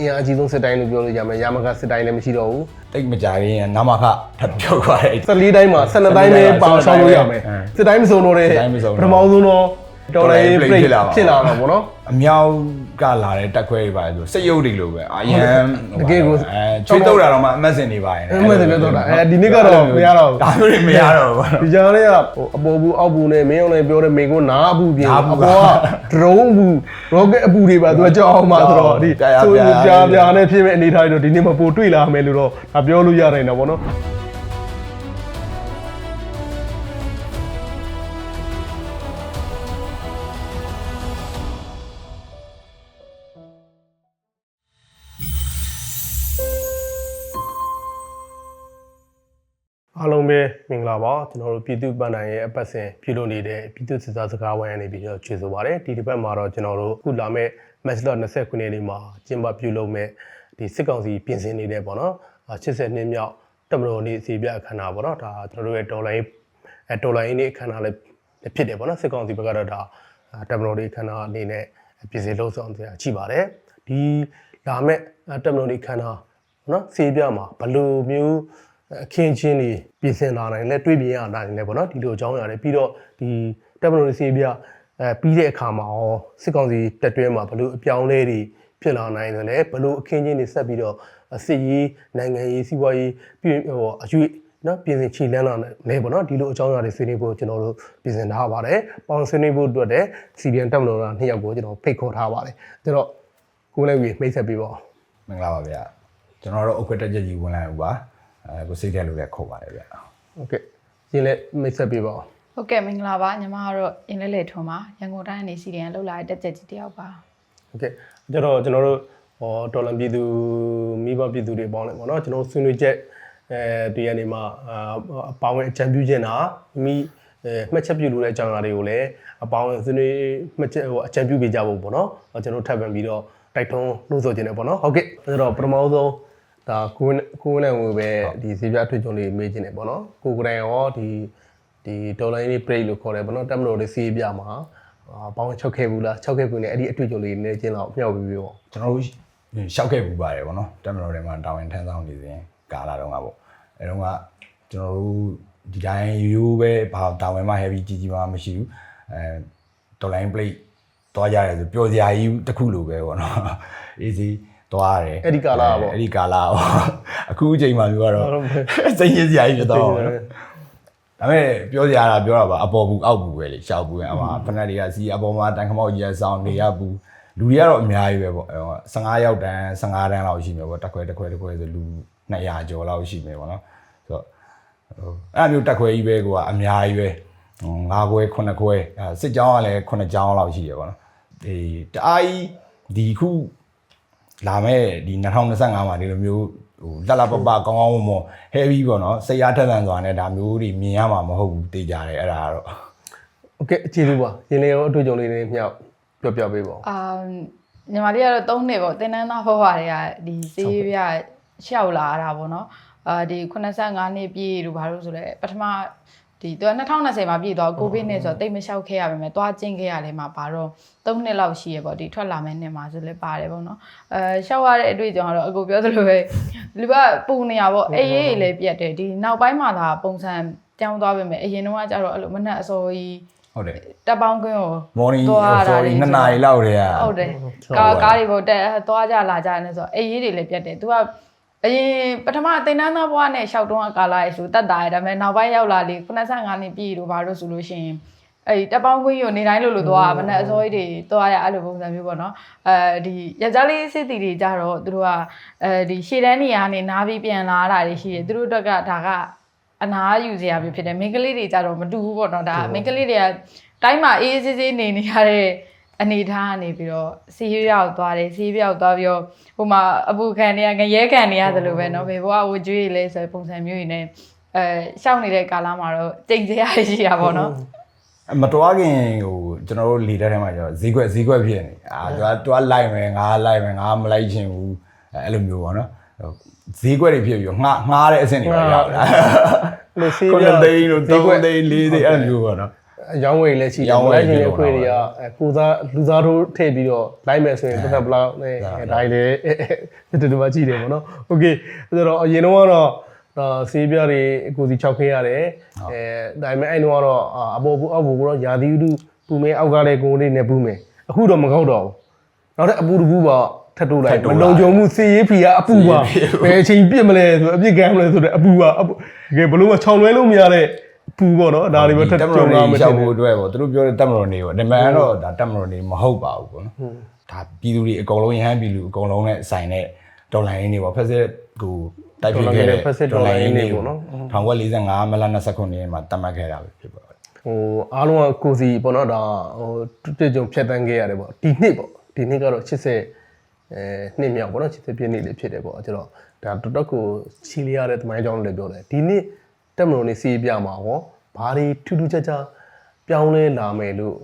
အင်အားအကြီးဆုံးစစ်တိုင်းလို့ပြောလို့ရမယ်ရာမကစစ်တိုင်းလည်းမရှိတော့ဘူးတိတ်မကြရင်နာမခထပ်ပြောက်သွားတယ်14တိုင်းမှာ12တိုင်းပဲပေါအောင်ရှောင်းလို့ရမယ်အင်းစစ်တိုင်းမစုံတော့တဲ့စစ်တိုင်းမစုံတော့ပထမဆုံးတော့ တော်လည်းတော်လှန်ရေးပြိဖြစ်လာပါဖြစ်လာတော့ဗောနော်အမြောက်ကလာတဲ့တက်ခွဲတွေပါဆိုစိတ်ရုပ်တွေလိုပဲအရန်တကယ်ကိုအဲချွေးတော့တာတော့မှအမတ်စင်နေပါရင်အမှန်တကယ်တော့တာအဲဒီနေ့ကတော့မရတော့ဘူးဒါမျိုးတွေမရတော့ဘူးဒီကြားလေးကဟိုအပေါ်ဘူးအောက်ဘူးနဲ့မင်းအောင်လည်းပြောတဲ့မိကိုနားဘူးပြင်နားအဘူးပေါ်က drone ဘူး rocket အပူတွေပါသူကကြောက်အောင်ပါဆိုတော့ဒီပြာဆိုပြာပြာပြာနဲ့ဖြစ်မဲ့အနေထားတွေတော့ဒီနေ့မပိုတွေ့လာမယ်လို့တော့ဒါပြောလို့ရနိုင်တာဗောနော် အားလုံးပဲမင်္ဂလာပါကျွန်တော်တို့ပြည်သူ့ပန်းတိုင်ရဲ့အပတ်စဉ်ပြုလုပ်နေတဲ့ပြည်သူ့စစ်သားစကားဝိုင်းအနေပြီးတော့ချွေဆိုပါရစေဒီတစ်ပတ်မှာတော့ကျွန်တော်တို့ခုလာမဲ့ match lot 29ရက်နေ့မှာကျင်းပပြုလုပ်မဲ့ဒီစစ်ကောင်စီပြင်ဆင်နေတဲ့ပေါ့နော်80နှစ်မြောက်တမတော်နေ့စီပြအခမ်းအနားပေါ့နော်ဒါကျွန်တော်တို့ရဲ့ဒေါ်လာအဲဒေါ်လာရင်းနေ့အခမ်းအနားလည်းဖြစ်တယ်ပေါ့နော်စစ်ကောင်စီဘက်ကတော့ဒါတမတော်နေ့အခမ်းအနားအနေနဲ့ပြင်ဆင်လို့ဆောင်နေတာရှိပါတယ်ဒီလာမဲ့တမတော်နေ့အခမ်းအနားနော်စီပြမှာဘယ်လိုမျိုး အခင်းချင်းတွေပြင်ဆင်လာနိုင်လဲတွေးပြင်ရနိုင်လဲပေါ့နော်ဒီလိုအကြောင်းအရာတွေပြီးတော့ဒီတက်မလို့စီပြအဲပြီးတဲ့အခါမှာရောစစ်ကောင်စီတက်တွဲမှာဘလို့အပြောင်းလဲတွေဖြစ်လာနိုင်တယ်လဲဘလို့အခင်းချင်းတွေဆက်ပြီးတော့စစ်ရေးနိုင်ငံရေးစီးပွားရေးပြင်ဟိုအရွေနော်ပြင်ဆင်ခြေလန်းလာလဲပေါ့နော်ဒီလိုအကြောင်းအရာတွေဆွေးနွေးဖို့ကျွန်တော်တို့ပြင်ဆင်ထားပါတယ်ပေါင်းဆွေးနွေးဖို့အတွက်တဲ့စီဒီအန်တက်မလို့ကနှစ်ယောက်ကိုကျွန်တော်ဖိတ်ခေါ်ထားပါတယ်ဒါတော့ကိုယ်လည်းပြီးမိတ်ဆက်ပေးပါဦးမင်္ဂလာပါဗျာကျွန်တော်တို့အုတ်ခွက်တက်ချက်ကြီးဝင်လာဘူးပါ အဲကိုစိတ်ထဲလို့လည်းခေါ်ပါတယ်ဗျဟုတ်ကဲ့ရင်လည်းမိတ်ဆက်ပေးပါဦးဟုတ်ကဲ့မင်္ဂလာပါညီမကတော့အင်းလဲလဲထွန်ပါရန်ကုန်တိုင်းနေစီတန်လှုပ်လာတဲ့တက်ချက်ကြီးတယောက်ပါဟုတ်ကဲ့ကျတော့ကျွန်တော်တို့ဟောတော်လန်ပြည်သူမိဘပြည်သူတွေပေါင်းလိုက်ပေါ့နော်ကျွန်တော်ဆွေးနွေးချက်အဲဒီကနေမှအပေါင်းအချံပြုခြင်းတာမိမှတ်ချက်ပြုလို့တဲ့အကြောင်းအရာတွေကိုလည်းအပေါင်းဆွေးနွေးမှတ်ချက်ဟိုအချံပြုပေးကြဖို့ပေါ့နော်ကျွန်တော်ထပ်ပြန်ပြီးတော့တိုက်တွန်းနှိုးဆော်ခြင်းနဲ့ပေါ့နော်ဟုတ်ကဲ့ဆိုတော့ပထမဆုံး ဒါကိုယ်ကိုယ်နဲ့ဝင်ပဲဒီဈေးပြအထွေထွေလေးမေးခြင်းတယ်ပေါ့နော်ကိုကိုယ်တိုင်ရောဒီဒီဒေါ်လာရင်းလေး break လို့ခေါ်တယ်ပေါ့နော်တက်မလို့လေးဈေးပြမှာအာပေါင်းချုပ်ခဲ့ဘူးလားချုပ်ခဲ့ဘူးနဲ့အဲ့ဒီအတွေ့အကြုံလေးနည်းချင်းတော့မျှဝေပြီးပေါ့ကျွန်တော်တို့ရှောက်ခဲ့ပူပါတယ်ဗောနော်တက်မတော်တွေမှာတာဝန်ထမ်းဆောင်နေစဉ်ကာလာတော့ကပေါ့အဲတော့ကကျွန်တော်တို့ဒီတိုင်းရိုးပဲဘာတာဝန်မှ heavy ကြီးကြီးမှမရှိဘူးအဲဒေါ်လာ plate တွားကြရတယ်ဆိုပျော်စရာကြီးတစ်ခုလိုပဲဗောနော် easy တွားရတယ်အဲ့ဒီကာလာပေါ့အဲ့ဒီကာလာပေါ့အခုအချိန်မှမျိုးကတော့စိတ်ရစရာကြီးဖြစ်တော့ဗောနော်ဒါပေမဲ့ပြောစရာတာပြောတာပါအပေါ်ဘူးအောက်ဘူးပဲလေရှောက်ဘူးပဲအမဖက်နက်တွေကစီအပေါ်မှာတန်ခမောက်ကြီးရဆောင်နေရဘူးလူတွေကတော့အများကြီးပဲပေါ့အဲတော့15ရောက်တန်း15တန်းလောက်ရှိမယ်ပေါ့တက်ခွဲတက်ခွဲတက်ခွဲဆိုလူ200ကျော်လောက်ရှိမယ်ပေါ့နော်ဆိုတော့ဟိုအဲ့လိုမျိုးတက်ခွဲကြီးပဲကိုကအများကြီးပဲ5ခွဲ9ခွဲအဲစစ်ကြောင်းကလည်း9ကြောင်းလောက်ရှိရပေါ့နော်ဒီတအားကြီးဒီခု လာမဲ့ဒီ2025မှာဒီလိုမျိုးဟိုလက်လက်ပပကောင်းကောင်းမွန်မွန် heavy ပေါ့နော်စိတ်အားထက်သန်စွာနဲ့ဒါမျိုးတွေမြင်ရမှာမဟုတ်ဘူးသိကြတယ်အဲ့ဒါကတော့ โอเคအခြေလူပါရင်းနေရောအတွေ့အကြုံလေးတွေမျှပြောပြပေးပါဦး အာညီမလေးကတော့3နှစ်ပေါ့တင်းတန်းသားဘဝတွေကဒီစေးပြရှောက်လာတာပေါ့နော်အာဒီ85နှစ်ပြည့်တို့ဘာလို့ဆိုလဲပထမ ဒီသူက2020မှာပြည့်သွားကိုဗစ်နဲ့ဆိုတော့တိတ်မလျှောက်ခဲ့ရပါမယ်။သွားကျင်းခဲ့ရတယ်မှာပါတော့3နှစ်လောက်ရှိရပေါ့ဒီထွက်လာမယ့်နှစ်မှာဆိုလဲပါတယ်ပေါ့နော်။အဲရှောက်ရတဲ့အတွေ့အကြုံကတော့အကိုပြောသလိုပဲလူကပူနေရပေါ့အေးအေးလေးပြတ်တယ်ဒီနောက်ပိုင်းမှာသာပုံစံပြောင်းသွားပြီမယ်အရင်တော့ကကျတော့အဲ့လိုမနဲ့အစောကြီးဟုတ်တယ်တက်ပေါင်းခွင်းကို morning သွားရတာ sorry တွေနှစ်နာရီလောက်တည်းကဟုတ်တယ်ကားကားတွေပေါ်တက်သွားကြလာကြနေဆိုတော့အေးရေးတွေလည်းပြတ်တယ်။ तू က အရင်ပထမတင်တန်းသားဘွားနဲ့ရှောက်တုံးကကာလာရဲ့ဆိုတတ်တာရဒါပေမဲ့နောက်ပိုင်းရောက်လာလေ85နှစ်ပြည့်လို့ဘာလို့ဆိုလို့ရှိရင်အဲ့တက်ပေါင်းခွင်းကိုနေတိုင်းလို့လို့သွားမနဲ့အစိုးရတွေသွားရအဲ့လိုပုံစံမျိုးပေါ့နော်အဲဒီရကြလေးစစ်တီတွေကြတော့သူတို့ကအဲဒီရှေ့တန်းနေရာကနေနားပြီးပြန်လာတာတွေရှိတယ်သူတို့အတွက်ကဒါကအနာယူစရာမျိုးဖြစ်တယ်မိန်းကလေးတွေကြတော့မတူဘူးပေါ့နော်ဒါမိန်းကလေးတွေကတိုင်းမှာအေးအေးဆေးဆေးနေနေရတဲ့ အနေထားကနေပြီးတော့စီးရောက်သွားတယ်စီးရောက်သွားပြီးတော့ဟိုမှာအပူခံနေရငရဲခံနေရတယ်လို့ပဲเนาะဘေဘွားဝကြွေးလဲဆိုပုံစံမျိုးတွေနဲ့အဲရှောက်နေတဲ့ကာလမှာတော့ကြိမ်စရာရှိတာပေါ့နော် မတော်ခင်ဟိုကျွန်တော်တို့လေတဲ့ထဲမှာကျတော့ဈေးကွက်ဈေးကွက်ဖြစ်နေအာသူကသူကလိုက်မယ်ငါလိုက်မယ်ငါမလိုက်ချင်ဘူးအဲအဲ့လိုမျိုးပေါ့နော်ဈေးကွက်တွေဖြစ်ပြီးတော့ငှားငှားတဲ့အဆင့်တွေပါရောက်လာ လို့ဆေး ခု ပြ နှစ်သိန်းလို့ ဈေးကွက် သုံးသိန်းလေးသိန်းအဲ့လိုမျိုးပေါ့နော် ရောင်းဝယ်လည်းရှိတယ် live ရှင်ရဲ့အဖွဲ့တွေကကိုသားလူသားတို့ထည့်ပြီးတော့ live မယ်ဆိုရင်ပတ်သက်ဘလောက်နဲ့ဒါတွေလည်းတူတူမှကြည့်တယ်ပေါ့နော် okay ဆိုတော့အရင်တော့ကတော့အာဆေးပြားတွေကိုစီ6ခဲရတယ်အဲဒါပေမဲ့အဲ့တော့ကတော့အပေါ်ဘူးအောက်ဘူးကတော့ယာတိဥတုပူမဲအောက်ကလည်းကိုယ်လေးနဲ့ပူမဲအခုတော့မကောက်တော့ဘူးနောက်ထပ်အပူတပူပါထပ်တိုးလိုက်မလုံခြုံမှုစေရေးဖီကအပူပါဘယ်အချိန်ပြစ်မလဲဆိုအပြစ်ကမ်းမလဲဆိုတော့အပူပါတကယ်ဘလို့မချောင်လွဲလို့မရတဲ့ ပူပေါ့နော်ဒါတွေပဲထပ်တက်မကြုံတော်လာနေမယ်ရှောထင်က်တယ်ဖို့အတွက်ပေါ့သူတို့ပြောတဲ့တက်မတော်နေပေါ့ဒီမှန်တော့ဒါတက်မတော်နေမဟုတ်ပါဘူးပေါ့နော်ဒါပြည်သူတွေအကုန်လုံးရဟန်းပြည်လူအကုန်လုံးနဲ့ဆိုင်တဲ့ဒေါ်လာရင်းတွေပေါ့ဖက်စစ်ကိုတိုက်ပြခဲ့တဲ့ဖက်စစ်ဒေါ်လာရင်းတွေပေါ့နော်1945မလ29နှစ်မှာတတ်မှတ်ခဲ့တာပဲဖြစ်ပါတယ်ဟိုအားလုံးကကိုစီပေါ့နော်ဒါဟိုတွေ့ကြုံဖြတ်တန်းခဲ့ရတယ်ပေါ့ဒီနှစ်ပေါ့ဒီနှစ်ကတော့80အဲနှစ်မြောက်ပေါ့နော်80ပြည့်နှစ်လေးဖြစ်တယ်ပေါ့ကျွန်တော်ဒါတော်တော်ကိုချီလီရတဲ့တမိုင်းကြောင်းလည်းပြောတယ်ဒီနှစ် တက်မလို့နေစီးပြမှာဟောဘာတွေထူးထူးခြားခြားပြောင်းလဲလာမယ်လို့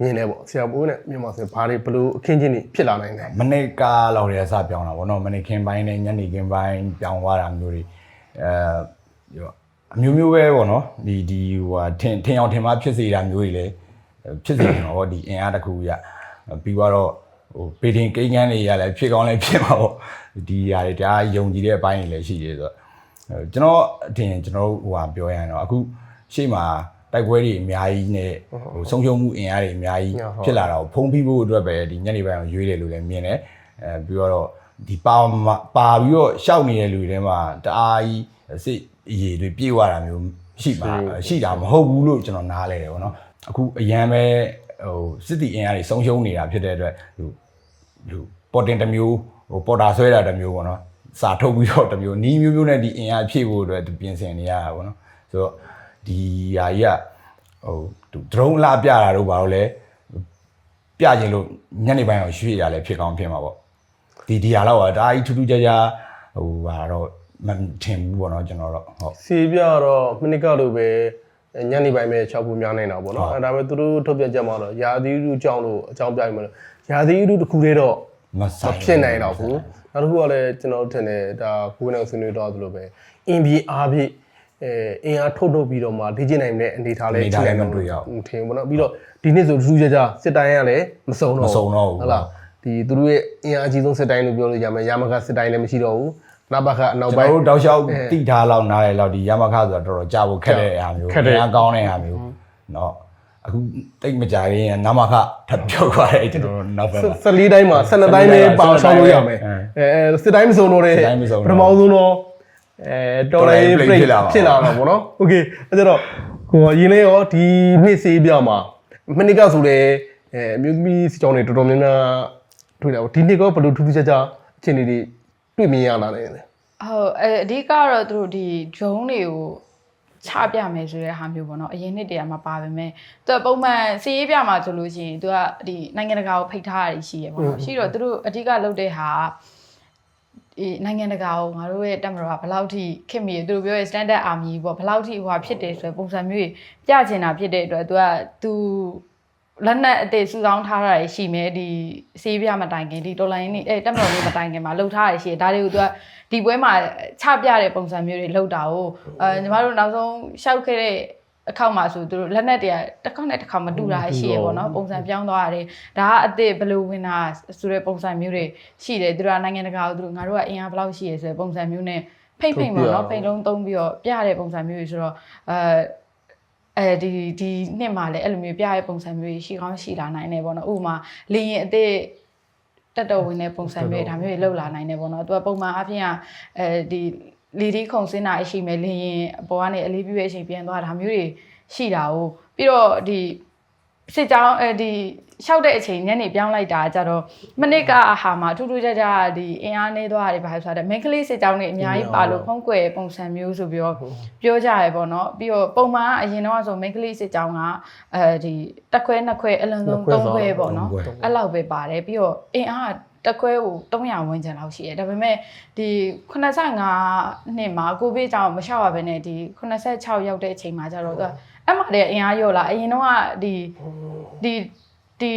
မြင်တယ်ပေါ့ဆရာပိုးနဲ့မြန်မာဆိုဘာတွေဘလို့အခင်းချင်းတွေဖြစ်လာနိုင်လဲမနေ့ကားလောက်ရစပြောင်းတာပေါ့နော်မနေ့ခင်းပိုင်းနဲ့ညနေခင်းပိုင်းပြောင်းသွားတာမျိုးတွေအဲရောအမျိုးမျိုးပဲပေါ့နော်ဒီဒီဟိုဟာထင်ထင်အောင်ထင်မှဖြစ်စေတာမျိုးတွေလည်းဖြစ်စေတယ်နော်ဒီအင်အားတစ်ခုရပြီးတော့ဟိုပေတင်ကိန်းကန်းတွေရလည်းဖြစ်ကောင်းလည်းဖြစ်မှာပေါ့ဒီຢာတွေဒါယုံကြည်တဲ့အပိုင်းတွေလည်းရှိတယ်ဆိုတော့အဲ ကျွန်တော်အထင်ကျွန်တော်တို့ဟိုဟာပြောရရင်တော့အခုရှေ့မှာတိုက်ပွဲတွေအများကြီးနဲ့ဟိုဆုံးရှုံးမှုအင်အားတွေအများကြီးဖြစ်လာတာကိုဖုံးဖိဖို့အတွက်ပဲဒီညနေပိုင်းကိုရွေးတယ်လို့လည်းမြင်တယ်အဲပြီးတော့ဒီပါမပါပြီးတော့ရှောက်နေတဲ့လူတွေထဲမှာတအားကြီးစိတ်အရေးတွေပြေးသွားတာမျိုးရှိပါရှိတာမဟုတ်ဘူးလို့ကျွန်တော်နားလဲတယ်ဗောနော်အခုအရန်ပဲဟိုစစ်တီအင်အားတွေဆုံးရှုံးနေတာဖြစ်တဲ့အတွက်ဟိုဟိုပေါ်တင်တစ်မျိုးဟိုပေါ်တာဆွဲတာတစ်မျိုးပေါ့နော် စာထုတ်ပြီးတော့တစ်မျိုးနီးမျိုးမျိုးနဲ့ဒီအင်အားဖြည့်ဖို့အတွက်သူပြင်ဆင်နေရတာပေါ့နော်ဆိုတော့ဒီဟာကြီးကဟိုသူဒရုန်းလာပြတာတို့ဘာလို့လဲပြခြင်းလို့ညနေပိုင်းအောင်ရွှေ့ရလဲဖြစ်ကောင်းဖြစ်မှာပေါ့ဒီဒီဟာတော့ဒါကြီးထူးထူးခြားခြားဟိုဟာတော့မထင်ဘူးပေါ့နော်ကျွန်တော်တော့ဟုတ်စီပြတော့မနစ်ကလိုပဲညနေပိုင်းပဲ6ခုများနေတာပေါ့နော်အဲဒါပေမဲ့သူတို့ထုတ်ပြချက်မှာတော့ယာသီဥတုကြောင့်လို့အကြောင်းပြရင်မလို့ယာသီဥတုတစ်ခုတည်းတော့မမဆိုင်ဖြစ်နိုင်တော့ဘူး နောက်တစ်ခုကလည်းကျွန်တော်တို့ထင်တယ်ဒါကိုယ်နဲ့ဆွေးနွေးတော့သလိုပဲအင်ပြီးအားဖြင့်အဲအင်အားထုတ်ထုတ်ပြီးတော့မှလေ့ကျင့်နိုင်တဲ့အနေထားလေးထင်ဘူးပေါ့နော်ပြီးတော့ဒီနှစ်ဆိုထူးထူးခြားခြားစစ်တိုင်းကလည်းမစုံတော့ဟုတ်လားဒီသူတို့ရဲ့အင်အားအကြီးဆုံးစစ်တိုင်းလို့ပြောလို့ရမယ်ရမကစစ်တိုင်းလည်းမရှိတော့ဘူးနဘကအနောက် ကျွန် ပိုင်း တော်တို့တောက်လျှောက်တိထားလောက်နားရလောက်ဒီရမခဆိုတာတော်တော်ကြာဖို့ခက်တဲ့အရာမျိုး ခက်တဲ့ အများကောင်းတဲ့အရာမျိုးเนาะ အခုတိတ်မကြရင်နမခထပ်ပြောက်သွားတယ်ကျွန်တော်တို့နောက်ဘက်မှာ 14တိုင်းမှာ12တိုင်းပဲပါဆောင်လို့ရမယ် အဲ အဲစစ်တိုင်းမစုံတော့တဲ့ စစ်တိုင်းမစုံတော့ ပထမဆုံးတော့အဲတော်လိုင်း တော်လိုင်း break play ဖြစ်လာမှာ ဖြစ်လာမှာပေါ့နော်โอเคအဲ့တော့ကိုရင်းလေးရောဒီနှစ်စေးပြမှာမနစ်ကဆိုလေအဲအမျိုးသမီးစီကြောင်းတွေတော်တော်များများတွေ့တာပေါ့ဒီနှစ်ကဘယ်လိုထူးထူးခြားခြားအခြေအနေတွေတွေ့မြင်ရလာနိုင်လဲ ဟုတ်အဲအဓိကတော့သူတို့ဒီဂျုံတွေကို ချပြမယ်ဆိုတဲ့ဟာမျိုးပေါ့နော်အရင်နှစ်တည်းကမပါပါမယ်သူကပုံမှန်စီးရေးပြမှာဆိုလို့ရှိရင်သူကဒီနိုင်ငံတကာကိုဖိတ်ထားရရှိရပေါ့နော်ရှိတော့သူတို့အဓိကလုပ်တဲ့ဟာဒီနိုင်ငံတကာကိုငါတို့ရဲ့တက်မတော်ကဘယ်လောက်ထိခင်မီသူတို့ပြောရဲ့ standard army ပေါ့ဘယ်လောက်ထိဟိုဟာဖြစ်တယ်ဆိုတဲ့ပုံစံမျိုးကြီးပြချင်တာဖြစ်တဲ့အတွက်သူကသူ လက်နက်အသေးစုဆောင်းထားတာရှိမယ်ဒီစေးပြမတိုင်ခင်ဒီတော်လိုင်းနေအဲတက်မတော်လေးမတိုင်ခင်မှာလှုပ်ထားရရှိတယ်ဒါတွေကိုသူကဒီပွဲမှာချပြတဲ့ပုံစံမျိုးတွေလှုပ်တာကိုအဲညီမတို့နောက်ဆုံးရှောက်ခဲ့တဲ့အခောက်မှာဆိုသူတို့လက်နက်တွေကတစ်ခေါက်နဲ့တစ်ခေါက်မတူတာရှိရပေါ့နော်ပုံစံပြောင်းသွားရတယ်ဒါကအစ်စ်ဘယ်လိုဝင်တာဆိုတဲ့ပုံစံမျိုးတွေရှိတယ်သူတို့ကနိုင်ငံတကာကိုသူတို့ငါတို့ကအင်အားဘယ်လောက်ရှိရဆိုတဲ့ပုံစံမျိုးနဲ့ဖိတ်ဖိတ်ပေါ့နော်ဖိတ်လုံးသုံးပြီးတော့ပြတဲ့ပုံစံမျိုးတွေဆိုတော့အဲ အဲဒီဒီနှစ်မှာလည်းအဲ့လိုမျိုးပြတဲ့ပုံစံမျိုးတွေရှိကောင်းရှိလာနိုင်တယ်ပေါ့နော်ဥပမာလေရင်အစ်စ်တက်တော်ဝင်တဲ့ပုံစံမျိုးတွေဒါမျိုးတွေလောက်လာနိုင်တယ်ပေါ့နော်သူကပုံမှန်အပြင်ကအဲဒီလီဒီခုံစင်းတာရှိမယ်လေရင်အပေါ်ကနေအလေးပြုရဲ့အချိန်ပြန်သွားတာမျိုးတွေရှိတာ哦ပြီးတော့ဒီ စစ်ကြောင်းအဲဒီလျှောက်တဲ့အချိန်ညနေပြောင်းလိုက်တာကြတော့မနစ်ကအဟာမှာထူးထူးခြားခြားဒီအင်အားနေသွားတယ်ဘာလို့ဆိုတော့မင်းကလေးစစ်ကြောင်းတွေအများကြီးပါလို့ဖုံးကွယ်ပုံစံမျိုးဆိုပြီးတော့ပြောကြရပေါ့နော်ပြီးတော့ပုံမှန်အရင်တော့ဆိုမင်းကလေးစစ်ကြောင်းကအဲဒီတက်ခွဲနှစ်ခွဲအလုံးစုံသုံးခွဲပေါ့နော်အဲ့လောက်ပဲပါတယ်ပြီးတော့အင်အားတက်ခွဲကို300ဝန်းကျင်လောက်ရှိတယ်ဒါပေမဲ့ဒီ85နှစ်မှာကိုဗစ်ကြောင့်မလျှောက်ရဘဲနဲ့ဒီ86ရောက်တဲ့အချိန်မှာကျတော့သူက အဲ့မှာတည်းအင်အားရော့လာအရင်တော့ကဒီဒီဒီ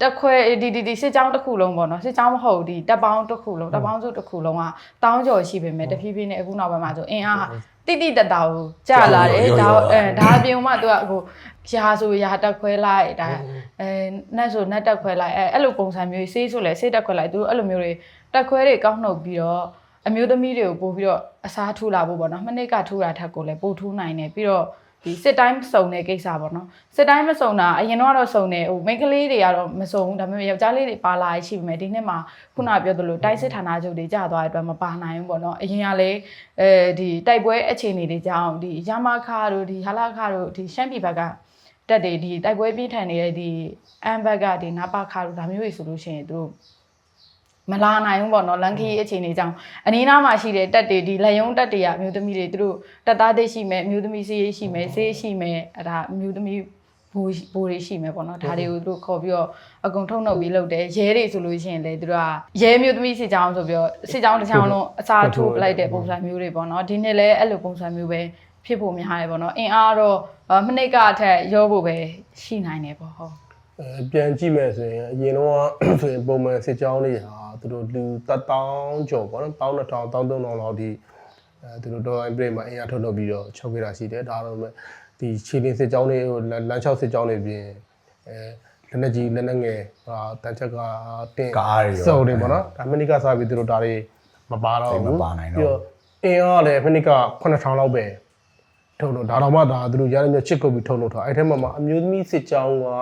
တက်ခွဲဒီဒီဒီစစ်ကြောင်းတစ်ခုလုံးပေါ့နော်စစ်ကြောင်းမဟုတ်ဒီတက်ပေါင်းတစ်ခုလုံးတက်ပေါင်းစုတစ်ခုလုံးကတောင်းကျော်ရှိပေမဲ့တဖြည်းဖြည်းနဲ့အခုနောက်ပိုင်းမှာဆိုအင်အားတိတိတတ်တာကိုကြာလာတယ်ဒါအဲဒါအပြင်မှာသူကအခုရာဆိုရာတက်ခွဲလိုက်ဒါအဲနက်ဆိုနက်တက်ခွဲလိုက်အဲအဲ့လိုပုံစံမျိုးစေးဆိုလဲစေးတက်ခွဲလိုက်သူတို့အဲ့လိုမျိုးတွေတက်ခွဲတွေကောက်နှုတ်ပြီးတော့အမျိုးသမီးတွေကိုပို့ပြီးတော့အစားထိုးလာဖို့ပေါ့နော်မနစ်ကထိုးတာထက်ကိုလည်းပို့ထိုးနိုင်တယ်ပြီးတော့ ဒီစစ်တိုင်းစုံတဲ့ကိစ္စပေါ့နော်စစ်တိုင်းမစုံတာအရင်တော့စုံတယ်ဟိုမိန်းကလေးတွေကတော့မစုံဘူးဒါပေမဲ့ယောက်ျားလေးတွေပါလာရရှိပေမဲ့ဒီနှစ်မှာခုနပြောသလိုတိုင်းစစ်ဌာနချုပ်တွေကြာသွားတဲ့အတွက်မပါနိုင်ဘူးပေါ့နော်အရင်ကလည်းအဲဒီတိုက်ပွဲအခြေအနေတွေကြောင့်ဒီရမခါတို့ဒီဟာလာခါတို့ဒီရှမ်းပြည်ဘက်ကတက်တွေဒီတိုက်ပွဲပြင်းထန်နေတဲ့ဒီအမ်ဘက်ကဒီနာပါခါတို့ဒါမျိုးတွေဆိုလို့ရှိရင်သူတို့ မလာနိုင်ဘူးပေါ့နော်လန်ခီအခြေအနေကြောင့်အနီးနားမှာရှိတဲ့တက်တွေဒီလက်ယုံတက်တွေကအမျိုးသမီးတွေသူတို့တက်သားသိရှိမယ်အမျိုးသမီးစေးရှိမယ်စေးရှိမယ်အဲဒါအမျိုးသမီးဘူဘူတွေရှိမယ်ပေါ့နော်ဒါတွေကိုသူတို့ခေါ်ပြီးတော့အကုန်ထုံနှုတ်ပြီးလုပ်တယ်ရဲတွေဆိုလို့ရှိရင်လေသူတို့ကရဲမျိုးသမီးစစ်ကြောင်းဆိုပြီးတော့စစ်ကြောင်းတစ်ချောင်းလုံးအစားထိုးလိုက်တဲ့ပုံစံမျိုးတွေပေါ့နော်ဒီနေ့လည်းအဲ့လိုပုံစံမျိုးပဲဖြစ်ဖို့များတယ်ပေါ့နော်အင်အားတော့မနစ်ကအထက်ရောဖို့ပဲရှိနိုင်တယ်ပေါ့ဟုတ်အဲ ပြန်ကြည့်မယ်ဆိုရင်အရင်တော့ဆိုရင်ပုံမှန်စစ်ကြောင်းတွေဟာသူတို့လူတက်တောင်းကျော်ပေါ့နော်1200 1300လောက်ဒီအဲသူတို့တော့ break မှာအင်အားထုတ်လုပ်ပြီးတော့ချုပ်ခဲ့တာရှိတယ်ဒါတော့ဒီခြေလင်းစစ်ကြောင်းတွေလမ်းလမ်းလျှောက်စစ်ကြောင်းတွေပြင်အဲလက်နက်ကြီးလက်နက်ငယ်ဟာတန်ချက်ကတင်ကားတွေရောစုံတွေပေါ့နော်ဒါမနိကစားပြီးသူတို့ဒါတွေမပါတော့သိပ်ဘူးမပါနိုင်တော့ဘူးပြီးအင်အားလည်းမနိက9000လောက်ပဲထုတ်လို့ဒါတော့မှဒါသူတို့ရတဲ့မျိုးချစ်ကုတ်ပြီးထုတ်လို့ထားအဲ့ထဲမှာမှအမျိုးသမီးစစ်ကြောင်းကအ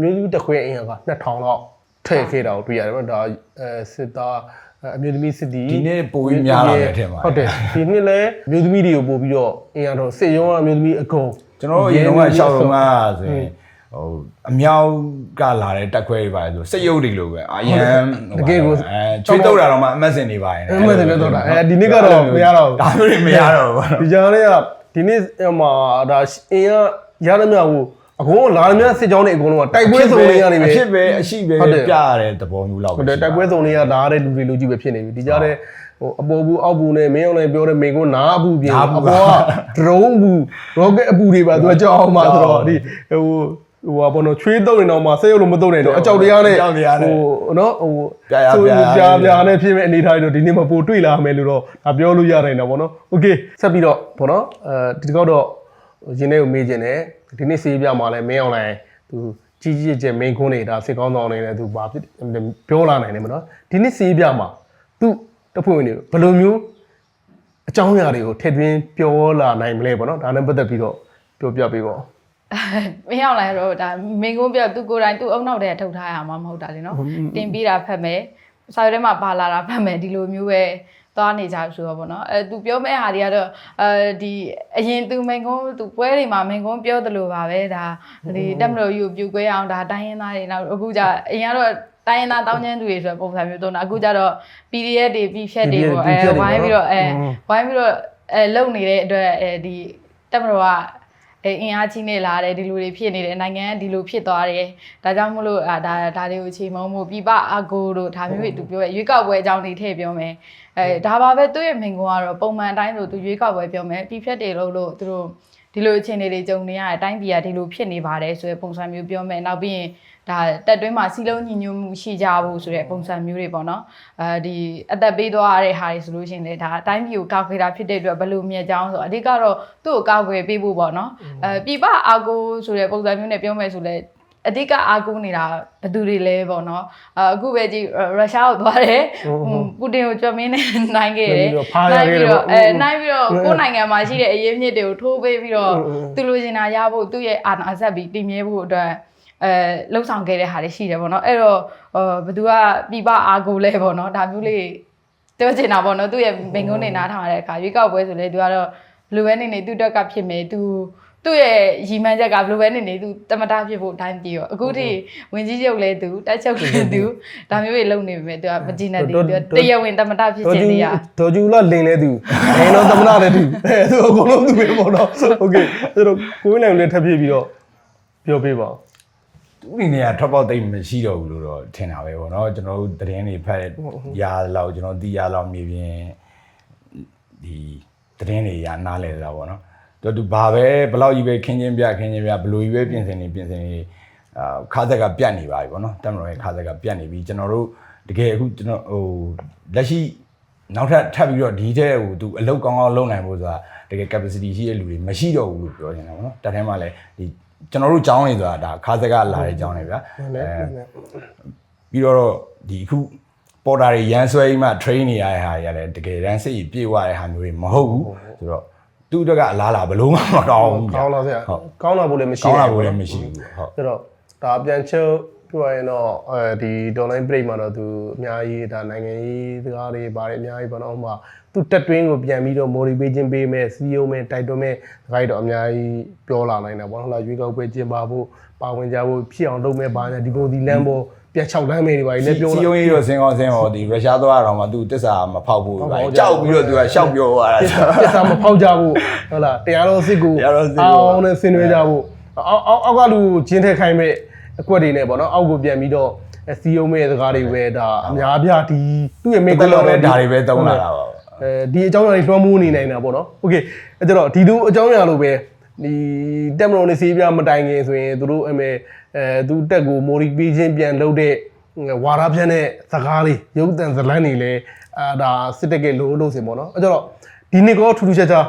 မျိုးသမီးတစ်ခွဲအင်အားက2000လောက်ထည့်ခဲ့တာကိုတွေ့ရတယ်ပေါ့ဒါအဲစစ်သားအမျိုးသမီးစစ်တီဒီနေ့ပိုပြီးများလာတဲ့အထက်မှာဟုတ်တယ်ဒီနှစ်လည်းအမျိုးသမီးတွေကိုပို့ပြီးတော့အင်အားတော့စစ်ရုံးကအမျိုးသမီးအကုန်ကျွန်တော်တို့အရင်တော့ရှောက်လုံးကဆိုရင်ဟိုအမြောက်ကလာတဲ့တက်ခွဲတွေပါဆိုစိတ်ရုပ်တွေလိုပဲအရန်အဲချွေးတော့တာတော့မှအမတ်စင်နေပါရင်အဲ့မဲ့တယ်လို့တော့တာအဲဒီနေ့ကတော့မရတော့ဘူးဒါမျိုးတွေမရတော့ဘူးဒီကြားလေးကဒီနေ့ဟိုမှာဒါအင်ကရသမျှဟို အကုန်လုံးလာသမျှစစ်ကြောင်းတွေအကုန်လုံးကတိုက်ပွဲစုံတွေရနေပြီ အဖြစ်ပဲအရှိပဲ ဟုတ်တယ် ပြရတဲ့သဘောမျိုးလောက် ဟုတ်တယ်တိုက်ပွဲစုံတွေကလာတဲ့လူတွေလူကြီးပဲဖြစ်နေပြီဒီကြားတဲ့ဟိုအပေါ်ဘူးအောက်ဘူးနဲ့မင်းအောင်လည်းပြောတဲ့မင်းကနားအဘူးပြင် နားအဘူး အပေါ်က drone ဘူး rocket အဘူးတွေပါသူကကြောက်အောင်မှာဆိုတော့ဒီဟိုဟိုဟာဘောနော်ချွေးတုံနေတော့မှစိတ်ရုပ်လို့မတုံနေတော့အကြောက်တရားနဲ့ အကြောက်တရားနဲ့ ဟိုနော်ဟို ပြာရ ဆို ပြာရ ပြာပြာနဲ့ဖြစ်မဲ့အနေထားတွေတော့ဒီနေ့မှပို့တွေ့လာမယ်လို့တော့ဒါပြောလို့ရနိုင်တော့ဗောနော်โอเคဆက်ပြီးတော့ဗောနော်အဲဒီတစ်ခေါက်တော့ရင်းနေကိုမေးခြင်းနဲ့ ဒီနေ့စီးပြမှာလဲမင်းအောင်လိုက်သူကြီးကြီးကျယ်မင်းခွန်းနေတာစစ်ကောင်းဆောင်နေတယ်သူဘာဖြစ်ပြောလာနိုင်တယ်မနော်ဒီနေ့စီးပြမှာသူတဖွင့်ဝင်နေဘယ်လိုမျိုးအကြောင်းအရာတွေကိုထည့်သွင်းပြောလာနိုင်မလဲဗောနော်ဒါနဲ့ပတ်သက်ပြီးတော့ပြောပြပေးပါဦးမရောက်လာတော့ဒါမင်းကုန်းပြသူကိုယ်တိုင်သူ့အုံနောက်တည်းထုတ်ထားရမှာမဟုတ်တာလေနော်တင်ပြီးတာဖတ်မယ်စာရွက်ထဲမှာပါလာတာဖတ်မယ်ဒီလိုမျိုးပဲ သွားနေကြဆိုတော့ဗောနော်အဲသူပြောမဲ့ဟာတွေကတော့အဲဒီအရင်သူမင်းကုန်းသူပွဲတွေမှာမင်းကုန်းပြောသလိုပါပဲဒါဒီတက်မလို့ယူပြူကွဲအောင်ဒါတိုင်းရင်းသားတွေနောက်အခုကျအရင်ကတော့တိုင်းရင်းသားတောင်းကျမ်းသူတွေဆိုတဲ့ပုံစံမျိုးသုံးတာအခုကျတော့ PDF တွေ P ဖြတ်တွေပေါ့အဲဝိုင်းပြီးတော့အဲဝိုင်းပြီးတော့အဲလုံနေတဲ့အတွက်အဲဒီတက်မလို့က အဲအင်အားကြီးနေလာတယ်ဒီလိုတွေဖြစ်နေတယ်နိုင်ငံကဒီလိုဖြစ်သွားတယ်ဒါကြောင့်မို့လို့အာဒါဒါတွေကိုချိန်မုံမှုပြပအာကိုတို့ဒါမျိုးတွေသူပြောရရွေးကောက်ပွဲအကြောင်းတွေထည့်ပြောမယ်အဲဒါပါပဲသူ့ရဲ့မိန်ကွန်းကတော့ပုံမှန်အတိုင်းဆိုသူရွေးကောက်ပွဲပြောမယ်ပြီးဖြတ်တယ်လို့လို့သူတို့ဒီလိုအခြေအနေတွေကြုံနေရတဲ့အတိုင်းပြည်ကဒီလိုဖြစ်နေပါတယ်ဆိုတဲ့ပုံစံမျိုးပြောမယ်နောက်ပြီးရင် ဒါတက်တွင်းမှာစီလုံးညီညွတ်မှုရှိကြဖို့ဆိုတဲ့ပုံစံမျိုးတွေပေါ့နော်အဲဒီအသက်ပေးသွားရတဲ့ဟာတွေဆိုလို့ရှိရင်လေဒါအတိုင်းပြည်ကိုကောက်ခွေတာဖြစ်တဲ့အတွက်ဘယ်လိုမြတ်ကြောင်းဆိုအဓိကတော့သူ့ကိုကောက်ခွေပေးဖို့ပေါ့နော်အဲပြပအာကိုဆိုတဲ့ပုံစံမျိုးနဲ့ပြောမယ်ဆိုလဲအဓိကအာကိုနေတာဘယ်သူတွေလဲပေါ့နော်အခုပဲကြည့်ရုရှားကိုသွားတယ်ပူတင်ကိုကြွမင်းနဲ့နိုင်ခဲ့တယ်နိုင်ပြီးတော့အဲနိုင်ပြီးတော့ကိုယ်နိုင်ငံမှာရှိတဲ့အရေးမြစ်တွေကိုထိုးပေးပြီးတော့သူလိုချင်တာရဖို့သူ့ရဲ့အာဏာဆက်ပြီးတည်မြဲဖို့အတွက် အဲလှုပ်ဆောင်ခဲ့တဲ့ဟာတွေရှိတယ်ပေါ့နော်အဲ့တော့ဘယ်သူကပြပအာကိုလဲပေါ့နော်ဒါမျိုးလေးပြောချင်တာပေါ့နော်သူ့ရဲ့မိန်ကုန်းနေနားထောင်ရတဲ့အခါရွေးကောက်ပွဲဆိုလေသူကတော့ဘလူးပဲနေနေသူ့တက်ကဖြစ်မယ်သူသူ့ရဲ့ရီမှန်းချက်ကဘလူးပဲနေနေသူတမတာဖြစ်ဖို့အတိုင်းပြီးတော့အခုထိဝင်ကြီးချုပ်လဲသူတက်ချုပ်လဲသူဒါမျိုးတွေလုပ်နေပေမဲ့သူကမကြည့်နဲ့သူတရားဝင်တမတာဖြစ်ခြင်းတွေက ဒေါ်ကျူလာလင်လဲသူလင်တော့သမနာလဲသူအဲသူအကုန်လုံးသူပဲပေါ့နော်โอเคအဲ့တော့ကိုင်းနိုင်လည်းထပ်ပြပြီးတော့ပြောပေးပါဦး သူအနေနဲ့ကထွက်ပေါက်တိတ်မရှိတော့ဘူးလို့တော့ထင်တာပဲပေါ့နော်ကျွန်တော်တို့သတင်းတွေဖတ်ရလောက်ကျွန်တော်သိရလောက်မြေပြင်ဒီသတင်းတွေရနားလဲတာပေါ့နော်သူသူဘာပဲဘလောက်ကြီးပဲခင်းချင်းပြခင်းချင်းပြဘလို့ကြီးပဲပြင်ဆင်နေပြင်ဆင်နေအအာခါသက်ကပြတ်နေပါပြီပေါ့နော်တက်မတော်ရဲ့ခါသက်ကပြတ်နေပြီကျွန်တော်တို့တကယ်အခုကျွန်တော်ဟိုလက်ရှိနောက်ထပ်ထပ်ပြီးတော့ဒီတဲ့ဟိုသူအလုပ်ကောင်းကောင်းလုပ်နိုင်ဖို့ဆိုတာတကယ် capacity ရှိတဲ့လူတွေမရှိတော့ဘူးလို့ပြောနေတာပေါ့နော်တက်ထဲမှာလည်းဒီ ကျွန်တော်တို့ကြောင်းနေဆိုတာဒါခါသက်ကလာတဲ့ကြောင်းနေဗျာမှန်တယ်မှန်တယ်ပြီးတော့ဒီအခုပေါ်တာတွေရန်ဆွဲပြီးမှ train နေရတဲ့ဟာတွေကလည်းတကယ်တမ်းစိတ်ပြေဝတဲ့ဟာမျိုးတွေမဟုတ်ဘူးဆိုတော့သူ့အတွက်ကအလားလာဘလို့မှမကောင်းဘူးဗျာကောင်းလာဆရာကောင်းလာဖို့လည်းမရှိကောင်းလာဘူးဖို့လည်းမရှိဘူးဟုတ်ဆိုတော့ဒါပြန်ချုပ်ပြောရရင်တော့အဲဒီ online break မှာတော့သူအများကြီးဒါနိုင်ငံရေးစကားတွေပါတယ်အများကြီးပေါ့နော်ဥပမာ သူတက်တွင်းကိုပြန်ပြီးတော့ motivation ပေးမယ်စီယုံမယ်တိုက်တွန်းမယ်ဒါကြိုက်တော့အများကြီးပြောလာနိုင်တာပေါ့နော်လာရွေးကောက်ပွဲကျင်းပဖို့ပါဝင်ကြဖို့ဖြစ်အောင်လုပ်မယ်ပါညာဒီပုံဒီလမ်းပေါ်ပြန်ချောက်လမ်းမယ်တွေပါလည်းပြောစီလာယုံကြီးတော့စင်ကောင်းစင်ဟောဒီရုရှားသွားတော့မှသူတစ္ဆာမဖောက်ဘူးဗျာကြောက်ပြီးတော့သူကရှောက်ပြောသွားတာပစ္စမဖောက်ကြဖို့ဟုတ်လားတရားတော်စစ်ကိုတရားတော်စစ်ကိုအောင်နဲ့ဆင်နွှဲကြဖို့အောက်အောက်အောက်ကလူဂျင်းထက်ခိုင်းမဲ့အကွက်တွေနဲ့ပေါ့နော်အောက်ကိုပြန်ပြီးတော့အစီယုံမဲ့စကားတွေပဲဒါအများပြဒီသူ့ရဲ့မိမိတ်တကလုံးတော့နဲ့ဒါတွေပဲတုံးလာတာပါ အဲဒီအကြောင်းအရာတွေလွှမ်းမိုးနေနိုင်တာပေါ့နော်โอเคအဲကြတော့ဒီလိုအကြောင်းအရာလိုပဲဒီတက်မလို့နေစီးပြမတိုင်ခင်ဆိုရင်သူတို့အမေအဲသူတက်ကိုမိုရီပေးခြင်းပြန်လုပ်တဲ့ဝါရပြန်တဲ့စကားလေးရုပ်တံဇလန်းတွေလည်းအာဒါစစ်တက်ကလိုလို့စင်ပေါ့နော်အဲကြတော့ဒီနေ့ကောထူးထူးခြားခြား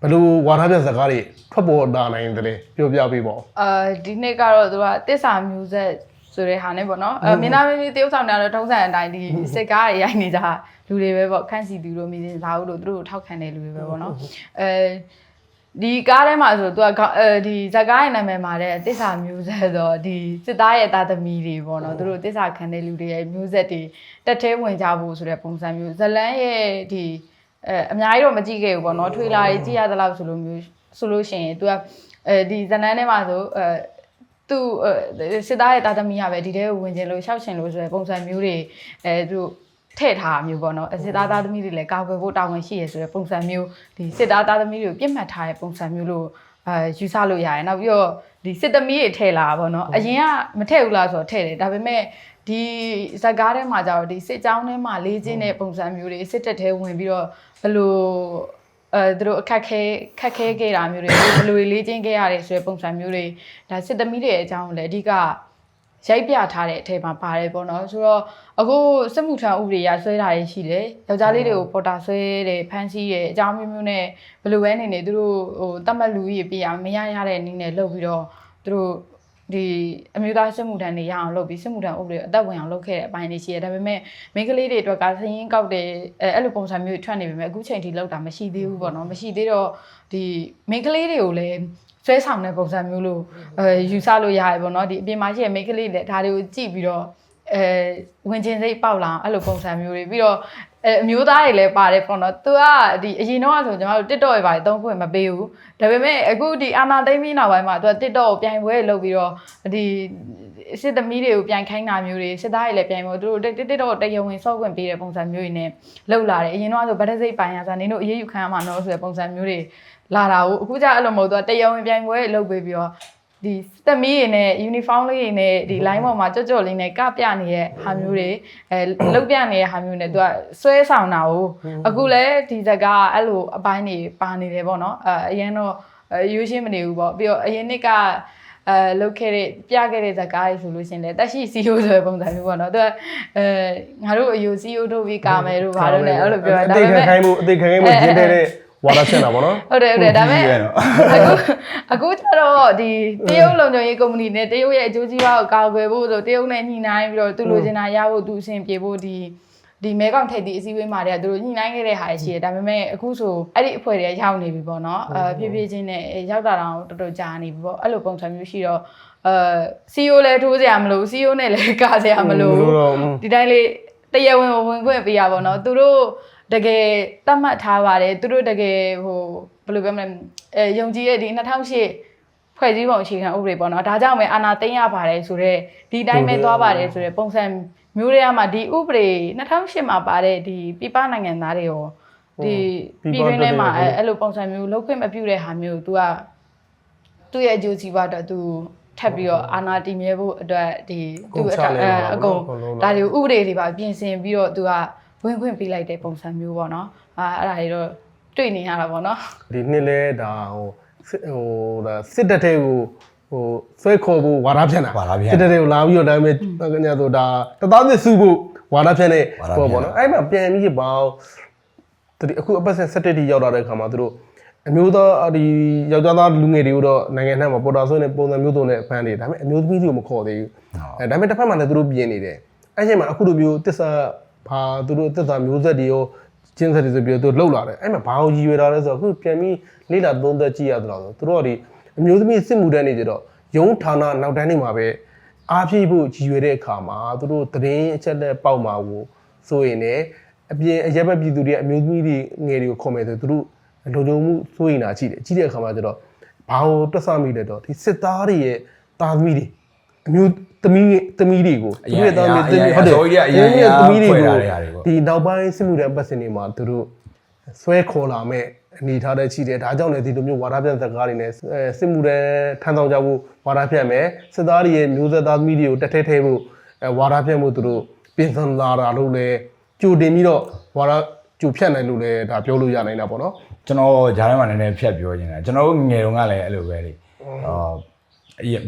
ဘယ်လိုဝါရပြန်စကားတွေထွက်ပေါ်လာနိုင်တယ်လဲပြောပြပေးပါဦး အာဒီနေ့ကတော့သူကတစ္ဆာမျိုးဆက် ဆိုတဲ့ဟာနဲ့ပေါ့နော်အဲမင်းသားမင်းကြီးတရုတ်ဆောင်တာတော့ထုံးစံအတိုင်းဒီစစ်ကားတွေရိုက်နေကြလူတွေပဲပေါ့ခန့်စီသူတို့မြင်စာအုပ်တို့သူတို့ထောက်ခံတဲ့လူတွေပဲပေါ့နော်အဲဒီကားထဲမှာဆိုသူကအဲဒီဇက်ကားရဲ့နာမည်မှာတဲ့တစ္ဆာမျိုးဆက်ဆိုဒီစစ်သားရဲ့သားသမီးတွေပေါ့နော်သူတို့တစ္ဆာခံတဲ့လူတွေရဲ့မျိုးဆက်တွေတက်သေးဝင်ကြဖို့ဆိုတဲ့ပုံစံမျိုးဇလန်းရဲ့ဒီအဲအများကြီးတော့မကြည့်ခဲ့ဘူးပေါ့နော်ထွေလာကြီးကြည့်ရသလောက်ဆိုလိုမျိုးဆိုလို့ရှိရင်သူကအဲဒီဇလန်းထဲမှာဆိုအဲ သူစစ်သားရဲ့တာသမီးကပဲဒီထဲကိုဝင်ခြင်းလို့ရှောက်ရှင်လို့ဆိုတဲ့ပုံစံမျိုးတွေအဲသူထည့်ထားမျိုးပေါ့နော်အစစ်သားသားသမီးတွေလည်းကာကွယ်ဖို့တာဝန်ရှိရဆိုတဲ့ပုံစံမျိုးဒီစစ်သားသားသမီးတွေကိုပြစ်မှတ်ထားတဲ့ပုံစံမျိုးလို့အဲယူဆလို့ရတယ်နောက်ပြီးတော့ဒီစစ်သမီးတွေထည့်လာတာပေါ့နော်အရင်ကမထည့်ဘူးလားဆိုတော့ထည့်တယ်ဒါပေမဲ့ဒီဇက်ကားထဲမှာကျတော့ဒီစစ်ကြောင်းထဲမှာလေးချင်းတဲ့ပုံစံမျိုးတွေစစ်တပ်ထဲဝင်ပြီးတော့ဘယ်လို အဲသူတို့အခက်ခဲခက်ခဲခဲ့တာမျိုးတွေဘယ်လိုလေးချင်းခဲ့ရတယ်ဆိုတဲ့ပုံစံမျိုးတွေဒါစစ်သမီးတွေအကြောင်းကိုလည်းအဓိကရိုက်ပြထားတဲ့အထက်မှာပါတယ်ပေါ့နော်ဆိုတော့အခုစစ်မှုထမ်းဥပဒေရဆွဲတာရရှိတယ်ယောက်ျားလေးတွေကိုပေါ်တာဆွဲတယ်ဖမ်းဆီးတယ်အကြောင်းမျိုးမျိုးနဲ့ဘယ်လိုပဲနေနေသူတို့ဟိုတတ်မှတ်လူကြီးပြအောင်မရရတဲ့နည်းနဲ့လုပ်ပြီးတော့သူတို့ ဒီအမျိုးသားစစ်မှုထမ်းတွေရအောင်လုပ်ပြီးစစ်မှုထမ်းဥပဒေကိုအသက်ဝင်အောင်လုပ်ခဲ့တဲ့အပိုင်းတွေရှိတယ်ဒါပေမဲ့မိန်းကလေးတွေအတွက်ကစရင်ကောက်တယ်အဲအဲ့လိုပုံစံမျိုးထွက်နေပေမဲ့အခုချိန်ထိလောက်တာမရှိသေးဘူးပေါ့နော်မရှိသေးတော့ဒီမိန်းကလေးတွေကိုလည်းဆွဲဆောင်တဲ့ပုံစံမျိုးလို့အဲယူဆလို့ရတယ်ပေါ့နော်ဒီအပြင်မှာရှိတဲ့မိန်းကလေးတွေဒါတွေကိုကြည့်ပြီးတော့အဲဝင်ချင်းစိတ်ပေါက်လာအောင်အဲ့လိုပုံစံမျိုးတွေပြီးတော့ အဲအမျိုးသားတွေလည်းပါတယ်ပေါ့နော်။ तू ကဒီအရင်တော့ဆိုကျွန်တော်တို့ TikTok တွေပါတယ်သုံးခွင့်မပေးဘူး။ဒါပေမဲ့အခုဒီအာနာသိမ့်ပြီးနောက်ပိုင်းမှာ तू က TikTok ကိုပြိုင်ပွဲလုပ်ပြီးတော့ဒီစစ်သမီးတွေကိုပြိုင်ခိုင်းတာမျိုးတွေစစ်သားတွေလည်းပြိုင်ပွဲသူတို့ TikTok ကိုတရုံဝင်ဆော့ခွင့်ပေးတဲ့ပုံစံမျိုးတွေနဲ့လုပ်လာတယ်။အရင်တော့ဆိုဗတ်တစိတ်ပိုင်ရစားနင်တို့အေးအေးယူခံရမှာနော်ဆိုတဲ့ပုံစံမျိုးတွေလာတာကိုအခုကျအဲ့လိုမဟုတ်တော့တရုံဝင်ပြိုင်ပွဲလုပ်ပေးပြီးတော့ ဒီသမီးတွေနဲ့ uniform လေးတွေနဲ့ဒီ line ပေါ်မှာကြော့ကြော့လေးနဲ့ကပြနေတဲ့ဟာမျိုးတွေအဲလုတ်ပြနေတဲ့ဟာမျိုးနဲ့သူကဆွဲဆောင်တာကိုအခုလည်းဒီဇက်ကအဲ့လိုအပိုင်းတွေပါနေတယ်ပေါ့နော်အဲအရင်တော့ရိုးရှင်းမနေဘူးပေါ့ပြီးတော့အရင်နှစ်ကအဲလုတ်ခဲ့တဲ့ပြခဲ့တဲ့ဇက်ကားတွေဆိုလို့ရှရင်လေတက်ရှိ CEO ဆိုတဲ့ပုံစံမျိုးပေါ့နော်သူကအဲငါတို့အယူ CEO ထုတ်ပြီးကာမယ်တို့ဘာလို့လဲအဲ့လိုပြောတာအဒါသေးပေခံမဲ့ခိုင်းမှုအသေးခံခိုင်းမှုဂျင်းတဲ့ ဝါရဆင်တာပေါ့နော်ဟုတ်တယ်ဟုတ်တယ်ဒါပေမဲ့အခုအခုကျတော့ဒီတရုတ်လုံခြုံရေးကုမ္ပဏီနဲ့တရုတ်ရဲ့အကျိုးစီးပွားကိုကာကွယ်ဖို့ဆိုတရုတ်နဲ့ညှိနှိုင်းပြီးတော့သူလိုချင်တာရဖို့သူအဆင်ပြေဖို့ဒီဒီမဲကောင်ထိပ်ဒီအစည်းအဝေးမှာတည်းကသူတို့ညှိနှိုင်းခဲ့တဲ့ဟာရှိတယ်ဒါပေမဲ့အခုဆိုအဲ့ဒီအဖွဲ့တွေရောက်နေပြီပေါ့နော်အဲဖြည်းဖြည်းချင်းနဲ့ရောက်တာတော့တော်တော်ကြာနေပြီပေါ့အဲ့လိုပုံစံမျိုးရှိတော့အဲ CEO လည်းထိုးစရာမလို CEO နဲ့လည်းကာစရာမလိုမလိုတော့ဘူးဒီတိုင်းလေးတရားဝင်ဝင်ခွင့်ပေးရပါတော့သူတို့ တကယ်တတ်မှတ်ထားပါတယ်သူတို့တကယ်ဟိုဘယ်လိုပြောမလဲအဲယုံကြည်တဲ့ဒီ2008ဖွဲ့စည်းပုံအခြေခံဥပဒေပေါ့နော်ဒါကြောင့်ပဲအာဏာသိမ်းရပါတယ်ဆိုတော့ဒီတိုင်းပဲသွားပါတယ်ဆိုတော့ပုံစံမျိုးတွေကမှဒီဥပဒေ2008မှာပါတဲ့ဒီပြပနိုင်ငံသားတွေရောဒီပြည်တွင်းထဲမှာအဲအဲ့လိုပုံစံမျိုးလုံးခွင့်မပြုတဲ့ဟာမျိုး तू ကသူ့ရဲ့အကျိုးစီးပွားတော့ तू ထပ်ပြီးတော့အာဏာတည်မြဲဖို့အတွက်ဒီသူ့အအကုန်ဒါတွေကိုဥပဒေတွေပါပြင်ဆင်ပြီးတော့ तू က ဝင်ခွင့်ပေးလိုက်တဲ့ပုံစံမျိုးပေါ့နော်အာအဲ့ဒါတွေတော့တွေ့နေရတာပေါ့နော်ဒီနှစ်လဲဒါဟိုစစ်ဟိုဒါစစ်တပ်တဲ့ကိုဟိုဆွဲခေါ်ဖို့ဝါဒဖြန့်တာဝါဒဖြန့်တက်တဲ့ကိုလာပြီးတော့ဒါပေမဲ့ကညာဆိုဒါတသားသစ်စုဖို့ဝါဒဖြန့်တဲ့ဝါဒဖြန့်ဟောပေါ့နော်အဲ့မှာပြန်ပြီးပေါ့တတိအခုအပတ်ဆက်17တိရောက်လာတဲ့အခါမှာသူတို့အမျိုးသားဒီယောက်ျားသားလူငယ်တွေကိုတော့နိုင်ငံထဲမှာပေါ်တာဆွဲနဲ့ပုံစံမျိုးစုံနဲ့ဖမ်းနေတယ်ဒါပေမဲ့အမျိုးသမီးတွေကိုမခေါ်သေးဘူးအဲဒါပေမဲ့တစ်ဖက်မှာလည်းသူတို့ပြင်နေတယ်အဲ့ချိန်မှာအခုလိုမျိုးတစ္ဆာ ဘာသူတို့တစ္ဆာမျိုးဆက်တွေရောကျင်းဆက်တွေဆိုပြီးတော့သူတို့လှုပ်လာတယ်အဲ့မှာဘာကိုရည်ရွယ်တာလဲဆိုတော့အခုပြန်ပြီးလေ့လာသုံးသပ်ကြည့်ရသလားဆိုသူတို့ကဒီအမျိုးသမီးစစ်မှုတန်းနေကြတော့ရုံးဌာနနောက်တန်းနေမှာပဲအားဖြည့်ဖို့ရည်ရွယ်တဲ့အခါမှာသူတို့သတင်းအချက်လက်ပေါက်မှာကိုဆိုရင်လည်းအပြင်အရက်ဘက်ပြည်သူတွေအမျိုးသမီးတွေငယ်တွေကိုခေါ်မယ်ဆိုသူတို့လုံခြုံမှုစိုးရင်တာရှိတယ်ကြီးတဲ့အခါမှာကျတော့ဘာကိုတွက်ဆမိလဲတော့ဒီစစ်သားတွေရဲ့တာသမီတွေ အမျိုးသမီးသမီးတွေကိုအရင်သားသမီးအရင်ဟုတ်တယ်အစိုးရအရင်ရဲ့သမီးတွေဖွဲ့ကိုထားတဲ့ဟာတွေပေါ့ဒီနောက်ပိုင်းစစ်မှုထမ်းပတ်စင်တွေမှာသူတို့ဆွဲခေါ်လာမဲ့အနေထားတဲ့ရှိတယ်ဒါကြောင့်လည်းဒီလိုမျိုးဝါဒပြန့်ဇာတ်ကားတွေနဲ့အဲစစ်မှုထမ်းထမ်းဆောင်ကြဖို့ဝါဒပြန့်မယ်စစ်သားတွေရဲ့မျိုးဆက်သားသမီးတွေကိုတက်ထဲထဲဖို့အဲဝါဒပြန့်ဖို့သူတို့ပြင်ဆင်လာတာလို့လည်းကြိုတင်ပြီးတော့ဝါဒကြိုဖြတ်နိုင်လို့လည်းဒါပြောလို့ရနိုင်တာပေါ့နော်ကျွန်တော်ဂျားထဲမှာနည်းနည်းဖြတ်ပြောနေတာကျွန်တော်တို့ငယ်တုန်းကလည်းအဲ့လိုပဲလေအာအရင်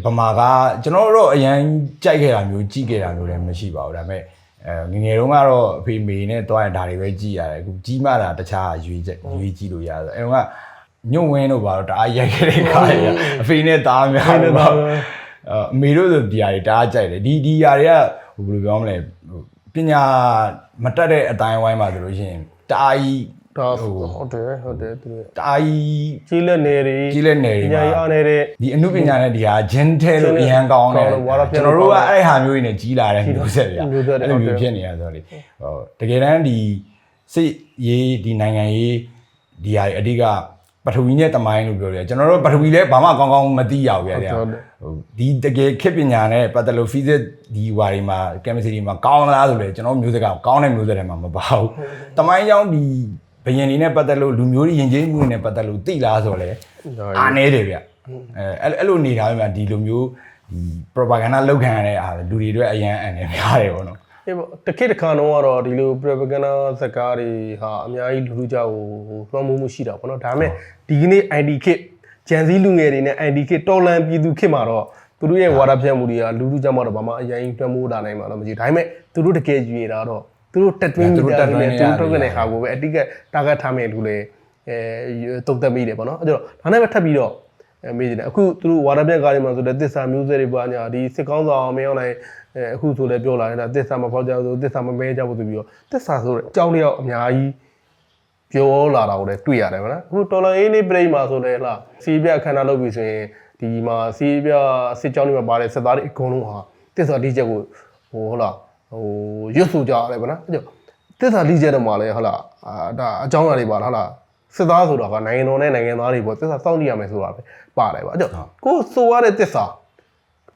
ဗမာကကျွန်တော်တို့အရင်ကြိုက်ခဲ့တာမျိုးကြည့်ခဲ့တာမျိုးလည်းမရှိပါဘူးဒါပေမဲ့အဲငယ်ငယ်တုန်းကတော့အဖေမေနဲ့တွားရင်ဒါတွေပဲကြည့်ရတယ်အခုကြီးမှတာတခြားရွေးချက်ရွေးကြည့်လို့ရတယ်အဲ့တော့ကညွန့်ဝင်းတို့ဘာလို့တအားရိုက်ခဲ့တဲ့ခါရအဖေနဲ့တားများအဖေနဲ့သားများအမေတို့ဆိုဒီဟာတွေတအားကြိုက်တယ်ဒီဒီဟာတွေကဟိုဘယ်လိုပြောမလဲဟိုပညာမတက်တဲ့အတိုင်းဝိုင်းမှာဆိုလို့ရှိရင်တအားကြီး ဒါဟိုဟုတ်တယ်ဟုတ်တယ်သူတို့တအားကြီးကြီးလက်နေတွေကြီးလက်နယ်တွေညာမှာကြီးအားနေတဲ့ဒီအမှုပညာနဲ့ဒီဟာဂျင်းထဲလို့အရန်ကောင်းတယ်ကောင်းတယ်ဝါရပြကျွန်တော်တို့ကအဲ့ဟာမျိုးတွေနဲ့ကြီးလာတဲ့မျိုးဆက်တွေမျိုးဆက်တွေအဲ့လိုဟုတ်တယ်မျိုးဖြစ်နေရဆိုတော့လေဟိုတကယ်တမ်းဒီစိတ်ရေးဒီနိုင်ငံရေးဒီဟာတွေအဓိကပထဝီနဲ့တမိုင်းလို့ပြောတယ်ကျွန်တော်တို့ပထဝီလည်းဘာမှကောင်းကောင်းမသိရဘူးဗျာဟုတ်တယ်ဟိုဒီတကယ်ခေတ်ပညာနဲ့ပတ်သက်လို့ physics ဒီဟာတွေမှာ chemistry တွေမှာကောင်းလားဆိုလေကျွန်တော်မျိုးစက်ကကောင်းတဲ့မျိုးဆက်တွေမှာမပါဘူးတမိုင်းကြောင်းဒီ ဘယင်တွေနဲ့ပတ်သက်လို့လူမျိုးတွေယဉ်ကျေးမှုတွေနဲ့ပတ်သက်လို့သိလားဆိုတော့လေအားနေတယ်ဗျအဲအဲ့အဲ့လိုနေတာပဲဗျဒီလိုမျိုးဒီ propaganda လောက်ခံရတဲ့အားလူတွေအတွက်အရန်အန်နေများတယ်ပေါ့နော်အေးပေါ့တခေတ်တစ်ခါတော့ကတော့ဒီလို propaganda ဇာတ်ကားတွေဟာအများကြီးလူလူကြောက်ဟိုလွှမ်းမိုးမှုရှိတာပေါ့နော်ဒါပေမဲ့ဒီကနေ့ ID kit ဂျန်စည်းလူငယ်တွေနဲ့ ID kit တော်လန်ပြည်သူခေတ်မှာတော့သူတို့ရဲ့ဝါဒဖြန့်မှုတွေကလူလူကြောက်မှတော့ဘာမှအရင်လွှမ်းမိုးတာနိုင်မှာတော့မကြည့်ဒါပေမဲ့သူတို့တကယ်ကြည့်ရတာတော့ သူတို့တက်တွင်းသူတို့တက်တွင်းနေနေသူရတယ်တို့ထုတ်ကနေဟာကိုပဲအတိကတာဂက်ထားမယ်လို့လေအဲတုံတက်မိတယ်ပေါ့နော်အဲ့တော့ဒါနဲ့ပဲထပ်ပြီးတော့အဲမေးကြတယ်အခုသူတို့ဝါရပြက်ကားတွေမှာဆိုတဲ့တစ္ဆာမျိုးဆက်တွေပါညာဒီစစ်ကောင်းဆောင်မင်းအောင်နိုင်အဲအခုဆိုလည်းပြောလာတယ်ဒါတစ္ဆာမဖောက်ကြဘူးတစ္ဆာမမဲကြဘူးဆိုပြီးတော့တစ္ဆာဆိုတဲ့အကြောင်းလေးတော့အများကြီးပြောလာတာကိုလည်းတွေ့ရတယ်ဗောနော်အခုတော်လန်အေးလေးပြိမှာဆိုလည်းလားစီးပြအခမ်းအနားလုပ်ပြီဆိုရင်ဒီမှာစီးပြစစ်ကြောင်းတွေမှာပါတဲ့စစ်သားတွေအကုန်လုံးဟာတစ္ဆာလေးချက်ကိုဟိုဟုတ်လား ဟိုရွတ်ဆိုကြရတယ်ဗောနော်အဲ့တော့တစ္ဆာလေးချက်တော့မှလည်းဟုတ်လားအာဒါအကြောင်းအရာတွေပါလားဟုတ်လားစစ်သားဆိုတာကနိုင်ငံတော်နဲ့နိုင်ငံသားတွေပေါ့တစ္ဆာစောင့်ကြည့်ရမယ်ဆိုတာပဲပါတယ်ပေါ့အဲ့တော့ကိုဆိုရတဲ့တစ္ဆာ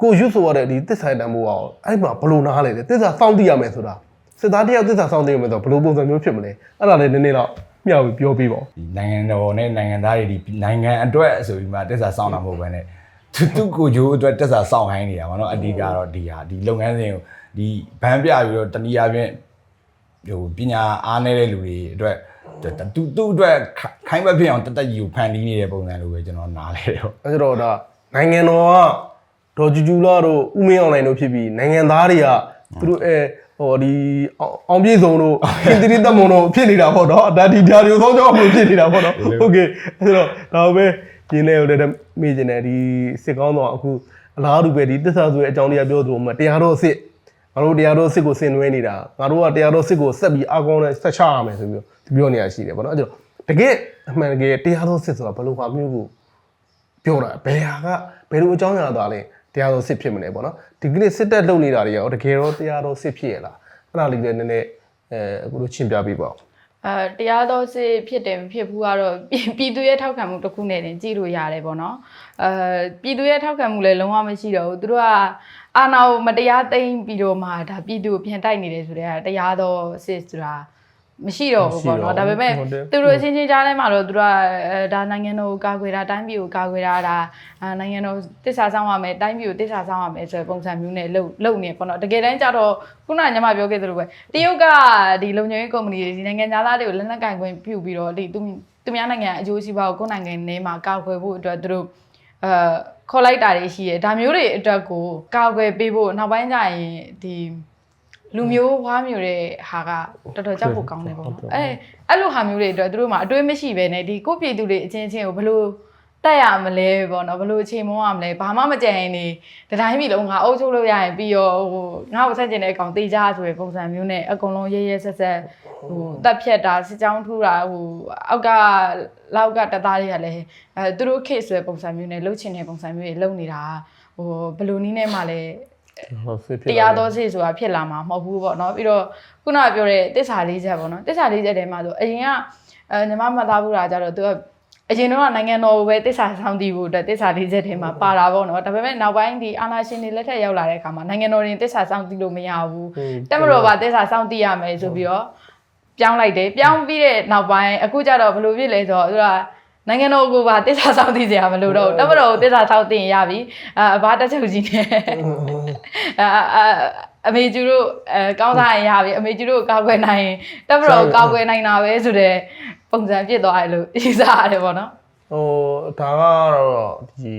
ကိုရွတ်ဆိုရတဲ့ဒီတစ္ဆာတန်ဖိုးအောင်အဲ့မှာဘယ်လိုနားလဲလဲတစ္ဆာစောင့်ကြည့်ရမယ်ဆိုတာစစ်သားတယောက်တစ္ဆာစောင့်ကြည့်ရမယ်ဆိုတော့ဘယ်လိုပုံစံမျိုးဖြစ်မလဲအဲ့ဒါလည်းနည်းနည်းတော့မျှဝေပြောပြပါဦးဒီနိုင်ငံတော်နဲ့နိုင်ငံသားတွေဒီနိုင်ငံအတွက်ဆိုပြီးမှတက်စာစောင့်တာမဟုတ်ဘဲနဲ့ သူသူကိုဂျိုးအတွက်တက်စာစောင့်ဟိုင်းနေတာပေါ့နော်အဓိကတော့ဒီဟာဒီလုပ်ငန်းစဉ်ကိုဒီဘန်းပြပြီးတော့တနည်းအားဖြင့်ဟိုပညာအားနည်းတဲ့လူတွေအတွက်သူသူအတွက်ခိုင်းမဖြစ်အောင်တတက်ကြီးကိုဖန်တီးနေတဲ့ပုံစံလိုပဲကျွန်တော်နားလဲတော့အဲ့တော့ဒါနိုင်ငံတော်ကဒေါ်ဂျူဂျူလာတို့ဥမင်းအောင်လိုင်းတို့ဖြစ်ပြီးနိုင်ငံသားတွေကသူတို့အဲဟိုဒီအောင်အောင်ပြေဆုံးတို့ခင်းတိတမုံတို့ဖြစ်နေတာပေါ့နော်ဒါဒီဒါတွေကိုသောကြောင့်မလို့ဖြစ်နေတာပေါ့နော်ဟုတ်ကဲ့အဲ့တော့ဒါပဲ ရင်းနေရတဲ့မိကျင်တဲ့ဒီစစ်ကောင်းတော့အခုအလားတူပဲဒီတစ္ဆာဆိုရဲ့အကြောင်းတရားပြောသူမှတရားတော်စစ်ငါတို့တရားတော်စစ်ကိုဆင်နွှဲနေတာငါတို့ကတရားတော်စစ်ကိုဆက်ပြီးအကောင်းနဲ့ဆက်ချရမယ်ဆိုပြီးတော့သူပြောနေရရှိတယ်ပေါ့နော်အဲ့တော့တကယ်အမှန်တကယ်တရားတော်စစ်ဆိုတာဘယ်လိုမှမျိုးကိုပြောတာဘယ်ဟာကဘယ်လိုအကြောင်းအရာသားလဲတရားတော်စစ်ဖြစ်မလဲပေါ့နော်ဒီကနေ့စစ်တက်လုပ်နေတာတွေရောတကယ်တော့တရားတော်စစ်ဖြစ်ရလားအဲ့ဒါလေးလည်းနည်းနည်းအဲအခုလိုရှင်းပြပေးပါဦး အဲတရားတော်စစ်ဖြစ်တယ်မဖြစ်ဘူးကတော့ပြည်ပြည်သူရဲ့ထောက်ခံမှုတစ်ခုနဲ့တင်ကြည့်လို့ရတယ်ပေါ့နော်အဲပြည်သူရဲ့ထောက်ခံမှုလည်းလုံးဝမရှိတော့ဘူးသူတို့ကအာဏာကိုမတရားသိမ်းပြီးတော့မှဒါပြည်သူကိုပြန်တိုက်နေတယ်ဆိုတဲ့ကတရားတော်စစ်ဆိုတာ မရှိတော့ဘူးပေါ့နော်ဒါပေမဲ့သူတို့အချင်းချင်းကြားထဲမှာတော့သူတို့ကအဲဒါနိုင်ငံတော်ကိုကာကွယ်တာတိုင်းပြည်ကိုကာကွယ်တာဒါအာနိုင်ငံတော်တစ္ဆာဆောင်ရမယ်တိုင်းပြည်ကိုတစ္ဆာဆောင်ရမယ်ဆိုတဲ့ပုံစံမျိုးနဲ့လှုပ်လှုပ်နေပေါ့နော်တကယ်တမ်းကျတော့ခုနကညီမပြောခဲ့သလိုပဲတရုတ်ကဒီလုံခြုံရေးကုမ္ပဏီတွေဒီနိုင်ငံသားတွေကိုလက်နက်ကင်ခွင့်ပြုပြီးတော့ဒီသူသူများနိုင်ငံအကျိုးစီးပွားကိုကိုယ်နိုင်ငံထဲမှာကာကွယ်ဖို့အတွက်သူတို့အဲခေါ်လိုက်တာတွေရှိတယ်ဒါမျိုးတွေအတွက်ကိုကာကွယ်ပေးဖို့နောက်ပိုင်းကျရင်ဒီ လူမျိုးဝါမျိုးတဲ့ဟာကတော်တော်ကြောက်ဖို့ကောင်းတယ်ပေါ့နော်အဲအဲ့လိုဟာမျိုးတွေအတွက်သူတို့မှာအတွေးမရှိပဲနဲ့ဒီကိုယ့်ပြည်သူတွေအချင်းချင်းကိုဘလို့တက်ရမလဲပေါ့နော်ဘလို့ချိန်မုံရမလဲဘာမှမကြံရင်နေတတိုင်းပြည်လုံးငါအုပ်ချုပ်လို့ရရင်ပြီးရောဟိုငါ့ကိုဆက်ကျင်တဲ့အကောင်တေးကြဆိုရယ်ပုံစံမျိုးနဲ့အကုန်လုံးရဲရဲဆက်ဆက်ဟိုတက်ဖြတ်တာစစ်ကြောင်းထူတာဟိုအောက်ကလောက်ကတက်သားတွေကလည်းအဲသူတို့ case ဆိုရယ်ပုံစံမျိုးနဲ့လှုပ်ချင်တဲ့ပုံစံမျိုးတွေလှုပ်နေတာဟိုဘလို့နီးနဲ့မှလည်းဟု တ်စစ်ဖြစ်တရားတော်စိတ်ဆိုတာဖြစ်လာမှာမဟုတ်ဘူးပေါ့နော်ပြီးတော့ခုနကပြောတဲ့တစ္ဆာလေးချက်ပေါ့နော်တစ္ဆာလေးချက်ထဲမှာဆိုအရင်ကအဲညီမမသားဘူးတာကြတော့သူကအရင်တော့နိုင်ငံတော်ကိုပဲတစ္ဆာဆောင်တည်ဖို့အတွက်တစ္ဆာလေးချက်ထဲမှာပါတာပေါ့နော်ဒါပေမဲ့နောက်ပိုင်းဒီအာဏာရှင်တွေလက်ထက်ရောက်လာတဲ့အခါမှာနိုင်ငံတော်ရင်တစ္ဆာဆောင်တည်လို့မရဘူးတက်မတော်ပါတစ္ဆာဆောင်တည်ရမယ်ဆိုပြီးတော့ပြောင်းလိုက်တယ်ပြောင်းပြီးတဲ့နောက်ပိုင်းအခုကျတော့ဘယ်လိုဖြစ်လဲဆိုတော့သူက နိုင်ငံတော်ကိုပါတစ္ဆာဆောင်တည်စရာမလိုတော့ဘူးတက်မတော်ကိုတစ္ဆာဆောင်တည်ရင်ရပြီအာဘာတက်ချုပ်ကြီးနဲ့အာအာအမေကျူတို့အဲကောင်းစားရင်ရပြီအမေကျူတို့ကောက်ွယ်နိုင်ရင်တက်မတော်ကောက်ွယ်နိုင်တာပဲဆိုတဲ့ပုံစံဖြစ်သွားတယ်လို့ယူဆရတယ်ပေါ့နော်ဟိုဒါကတော့ဒီ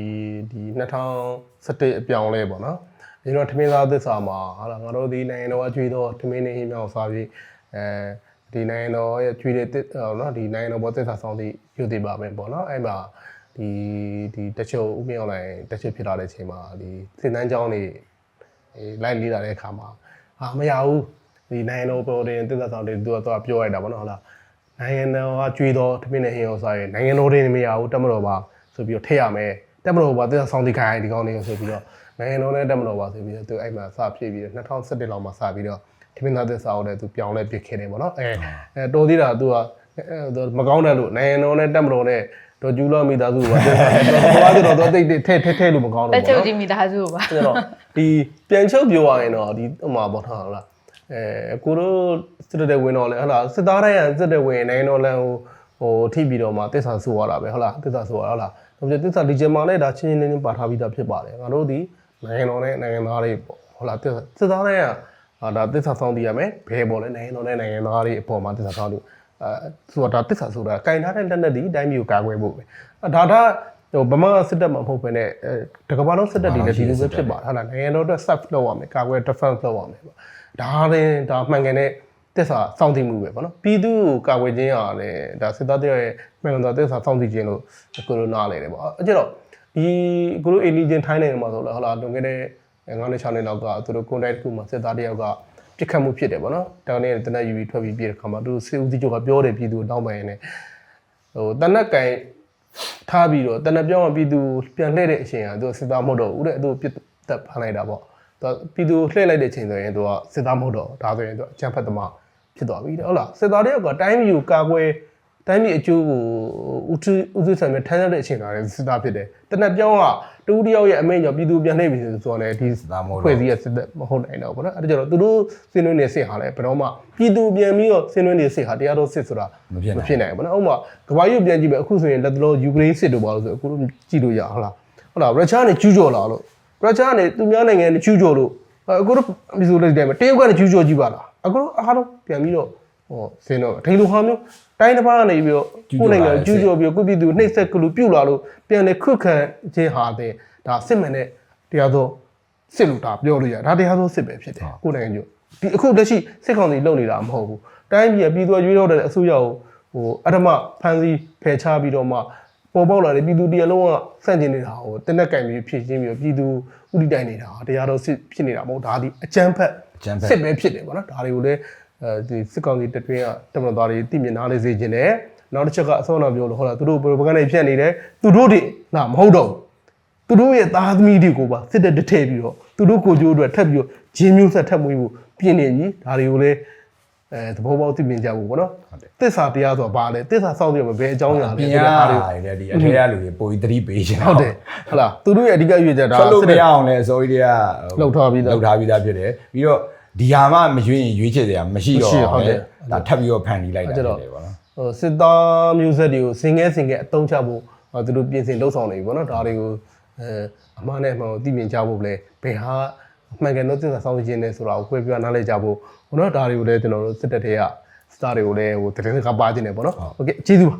ဒီ2017အပြောင်းလဲပေါ့နော်ဒီတော့ထမင်းသားသစ္စာမှာဟာလာငါတို့ဒီနိုင်ငံတော်အကျွေးတော့ထမင်းနေဟင်းမြောက်စားပြီးအဲ ဒီနိုင်ငံတော်ရဲ့ကျွေးတဲ့တစ်ဟိုနော်ဒီနိုင်ငံတော်ဘောသစ္စာဆောင်သည့်ယူတည်ပါမယ်ပေါ့နော်အဲ့မှာဒီဒီတချို့ဥမင်းအွန်လိုင်းတချို့ဖြစ်လာတဲ့အချိန်မှာဒီသင်တန်းကျောင်းတွေအဲလိုက်လေ့လာတဲ့အခါမှာဟာမရဘူးဒီနိုင်ငံတော်ပေါ်တင်သစ္စာဆောင်တွေသူကတော့ပြောရတာပေါ့နော်ဟုတ်လားနိုင်ငံတော်ကကြွေးတော့တမင်းနဲ့ဟင်းရောစားရင်နိုင်ငံတော်တွေမရဘူးတက်မတော်ပါဆိုပြီးတော့ထည့်ရမယ်တက်မတော်ပါတက်ဆောင်တိခိုင်းဒီကောင်းလေးကိုဆိုပြီးတော့နိုင်ငံတော်နဲ့တက်မတော်ပါဆိုပြီးတော့သူအဲ့မှာစဖြည့်ပြီးတော့2017လောက်မှာစပြီးတော့ တမင်းသားသက်စာအုပ်တဲ့သူပြောင်းလဲပြစ်ခဲ့တယ်ပေါ့နော်အဲအဲတော်သေးတာသူကမကောင်းတယ်လို့နိုင်ငံတော်နဲ့တက်မတော်နဲ့တော်ကျူးလောမိသားစုကတော်တော်တော့တိတ်တိတ်ထဲထဲထဲလို့မကောင်းတတော့က်ချုပ်ဘူးကြီးမိသားစုကိုပါအဲ့တော့ဒီပြန်ချုပ်ပြောရရင်တော့ဒီဟိုမှာပေါ့ထားဟုတ်လားအဲကိုတို့စစ်တဲ့ဝင်တော့လဲဟုတ်လားစစ်သားတိုင်းကစစ်တဲ့ဝင်နိုင်ငံတော်လန်ဟိုဟိုထိပြီးတော့မှတစ္ဆာဆိုရတာပဲဟုတ်လားတစ္ဆာဆိုရဟုတ်လားဒါပေမဲ့တစ္ဆာဒီဂျင်မာနဲ့ဒါချင်းချင်းလေးလေးပါထားပြီးသားဖြစ်ပါတယ်ငါတို့ဒီနိုင်ငံတော်နဲ့နိုင်ငံသားတွေပေါ့ဟုတ်လားတစ္ဆာစစ်သားတိုင်းက အာဒါတစ္ဆာဆောင်တည်ရမယ်ဘယ်ပေါ်လဲနိုင်ငံတော်နဲ့နိုင်ငံသားတွေအပေါ်မှာတစ္ဆာဆောင်တည်အဲဆိုတာဒါတစ္ဆာဆိုတာကင်ထားတဲ့လက်နက်ဒီတိုင်းမျိုးကာကွယ်ဖို့ပဲအဲဒါဒါဟိုဗမာစစ်တပ်မှာမဟုတ်ဘဲနဲ့အဲတကမ္ဘာလုံးစစ်တပ်တွေလည်းဒီလိုပဲဖြစ်ပါတယ်ဟုတ်လားနိုင်ငံတော်အတွက် serve လုပ်ရမယ်ကာကွယ် defense လုပ်ရမယ်ပေါ့ဒါရင်ဒါမှန်ကန်တဲ့တစ္ဆာစောင့်တည်မှုပဲပေါ့နော်ပြည်သူကိုကာကွယ်ခြင်းရတယ်ဒါစစ်သားတွေရဲ့မှန်ကန်သောတစ္ဆာစောင့်တည်ခြင်းလို့ကိုလိုနားလေတယ်ပေါ့အဲကြတော့ဒီကိုလိုအင်လီဂျင်ထိုင်းနိုင်ငံမှာဆိုတော့ဟုတ်လားလွန်ခဲ့တဲ့ ငါးနှစ်ခြောက်နှစ်လောက်ကသူတို့ contact တစ်ခုမှာစစ်သားတယောက်ကပြစ်ခတ်မှုဖြစ်တယ်ပေါ့နော်တောင်းနေတဲ့တနက်ယူပြီးထွက်ပြီးပြည့်တဲ့ခါမှာသူစစ်ဦးစီးချုပ်ကပြောတယ်ပြည်သူကိုတောင်းပန်ရင်းနဲ့ဟိုတနက်ကင်ထားပြီးတော့တနက်ပြောင်းပြည်သူပြန်လှည့်တဲ့အချိန်ကသူစစ်သားမဟုတ်တော့ဘူးတဲ့သူပြစ်တက်ဖမ်းလိုက်တာပေါ့သူပြည်သူလှည့်လိုက်တဲ့အချိန်ဆိုရင်သူကစစ်သားမဟုတ်တော့ဒါဆိုရင်သူအချမ်းဖက်သမားဖြစ်သွားပြီတဲ့ဟုတ်လားစစ်သားတယောက်ကတိုင်းပြည်ကိုကာကွယ် တိုင်းပြည်အကျိုးကိုဦးထုဦးထုဆံမြထမ်းရတဲ့အချိန်လာတဲ့စစ်သားဖြစ်တယ်တနက်ပြောင်းကတူတယောက်ရဲ့အမိန့်ကြောင့်ပြည်သူပြန်လှည့်ပြီဆိုတော့လည်းဒီစစ်သားမဟုတ်တော့ဖွဲ့စည်းရစစ်သက်မဟုတ်နိုင်တော့ဘူးနော်အဲ့ဒါကြတော့သူတို့စင်တွင်းနေစစ်ဟာလည်းဘယ်တော့မှပြည်သူပြန်ပြီးတော့စင်တွင်းနေစစ်ဟာတရားတော်စစ်ဆိုတာမဖြစ်နိုင်မဖြစ်နိုင်ဘူးနော်ဥပမာကဘာကြီးကိုပြန်ကြည့်ပဲအခုဆိုရင်လက်တလောယူကရိန်းစစ်တို့ပါလို့ဆိုအခုတို့ကြည့်လို့ရဟုတ်လားဟုတ်လားရုရှားနဲ့ကျူးကျော်လာလို့ရုရှားနဲ့သူများနိုင်ငံနဲ့ကျူးကျော်လို့အခုတို့ဒီဆိုလေးတိုင်းမှာတရုတ်ကလည်းကျူးကျော်ကြည့်ပါလားအခုတို့အားလုံးပြန်ပြီးတော့ ဟောစင်တော့ဒိလိုဟာမျိုးတိုင်းတစ်ပါးကနေပြီးတော့ကိုယ်နိုင်ငံကျူးကျော်ပြီးကိုပြည်သူနှိမ့်ဆက်ကလူပြုတ်လာလို့ပြန်လေခွတ်ခံခြင်းဟာတဲ့ဒါစစ်မှန်တဲ့တရားသောစစ်လို့ဒါပြောလို့ရဒါတရားသောစစ်ပဲဖြစ်တယ်ကိုယ်နိုင်ငံကျိုးဒီအခုလက်ရှိစစ်ကောင်စီလုပ်နေတာမဟုတ်ဘူးတိုင်းပြည်ပြည်သူရွေးတော့တဲ့အစိုးရကိုဟိုအထမဖန်စီဖယ်ချပြီးတော့မှပေါ်ပေါက်လာတဲ့ပြည်သူတရားလုံးကစန့်ကျင်နေတာဟိုတနက်ကင်ပြီးဖြည့်ချင်းပြီးတော့ပြည်သူဥတီတိုင်နေတာဟာတရားတော်စစ်ဖြစ်နေတာမဟုတ်ဒါဒီအကြမ်းဖက်အကြမ်းဖက်စစ်ပဲဖြစ်တယ်ပေါ့နော်ဒါတွေကိုလည်း အဲဒီစစ်ကောင်စီတတွင်းကတမန်တော်တွေတည်မြင်နားလေးစေခြင်းနဲ့နောက်တစ်ချက်ကအစောနောက်ပြောလို့ဟုတ်လားသူတို့ပရိုပဂန်တွေဖြတ်နေတယ်သူတို့တွေနာမဟုတ်တော့ဘူးသူတို့ရဲ့သားသမီးတွေကိုပါစစ်တပ်တထဲပြီးတော့သူတို့ကိုကြိုးအတွက်ထပ်ပြီးတော့ဂျင်းမျိုးဆက်ထပ်မွေးဖို့ပြင်နေပြီဒါတွေကိုလည်းအဲသဘောပေါက်သိမြင်ကြဖို့ပေါ့နော်သစ္စာတရားဆိုတာဘာလဲသစ္စာစောင့်ကြည့်ရမယ်ဘယ်အကြောင်းညာလဲပြင်ဒီရဟာတွေတယ်ဒီအထက်ကလူတွေပိုပြီးသတိပေးရှင်ဟုတ်တယ်ဟုတ်လားသူတို့ရဲ့အဓိကရွေးချက်ဒါဆက်လို့စစ်မတပ်ရအောင်လဲအစိုးရတွေကလှုပ်ထားပြီးသားလှုပ်ထားပြီးသားဖြစ်တယ်ပြီးတော့ ဒီဟာမှမရွေးရင်ရွေးချယ်စရာမရှိတော့မရှိဟုတ်တယ်ဒါထပ်ပြီးတော့ဖန်တီးလိုက်တာအဲ့ဖြစ်တော့တယ်ပေါ့နော်ဟိုစစ်သားမျိုးဆက်တွေကိုစင်ငဲစင်ငဲအတုံးချဖို့ဟိုသူတို့ပြင်ဆင်လှုပ်ဆောင်နေပြီပေါ့နော်ဒါတွေကိုအဲအမှားနဲ့အမှန်ကိုသိမြင်ကြဖို့လဲဘယ်ဟာမှန်ကန်တော့သစ္စာစောင့်ခြင်းလဲဆိုတာကိုခွဲပြနားလဲကြဖို့ဟိုနော်ဒါတွေကိုလည်းကျွန်တော်တို့စစ်တပ်တွေကစတာတွေကိုလည်းဟိုတရင်ကပါခြင်းနေပေါ့နော်ဟုတ်ကဲ့ကျေးဇူးပါ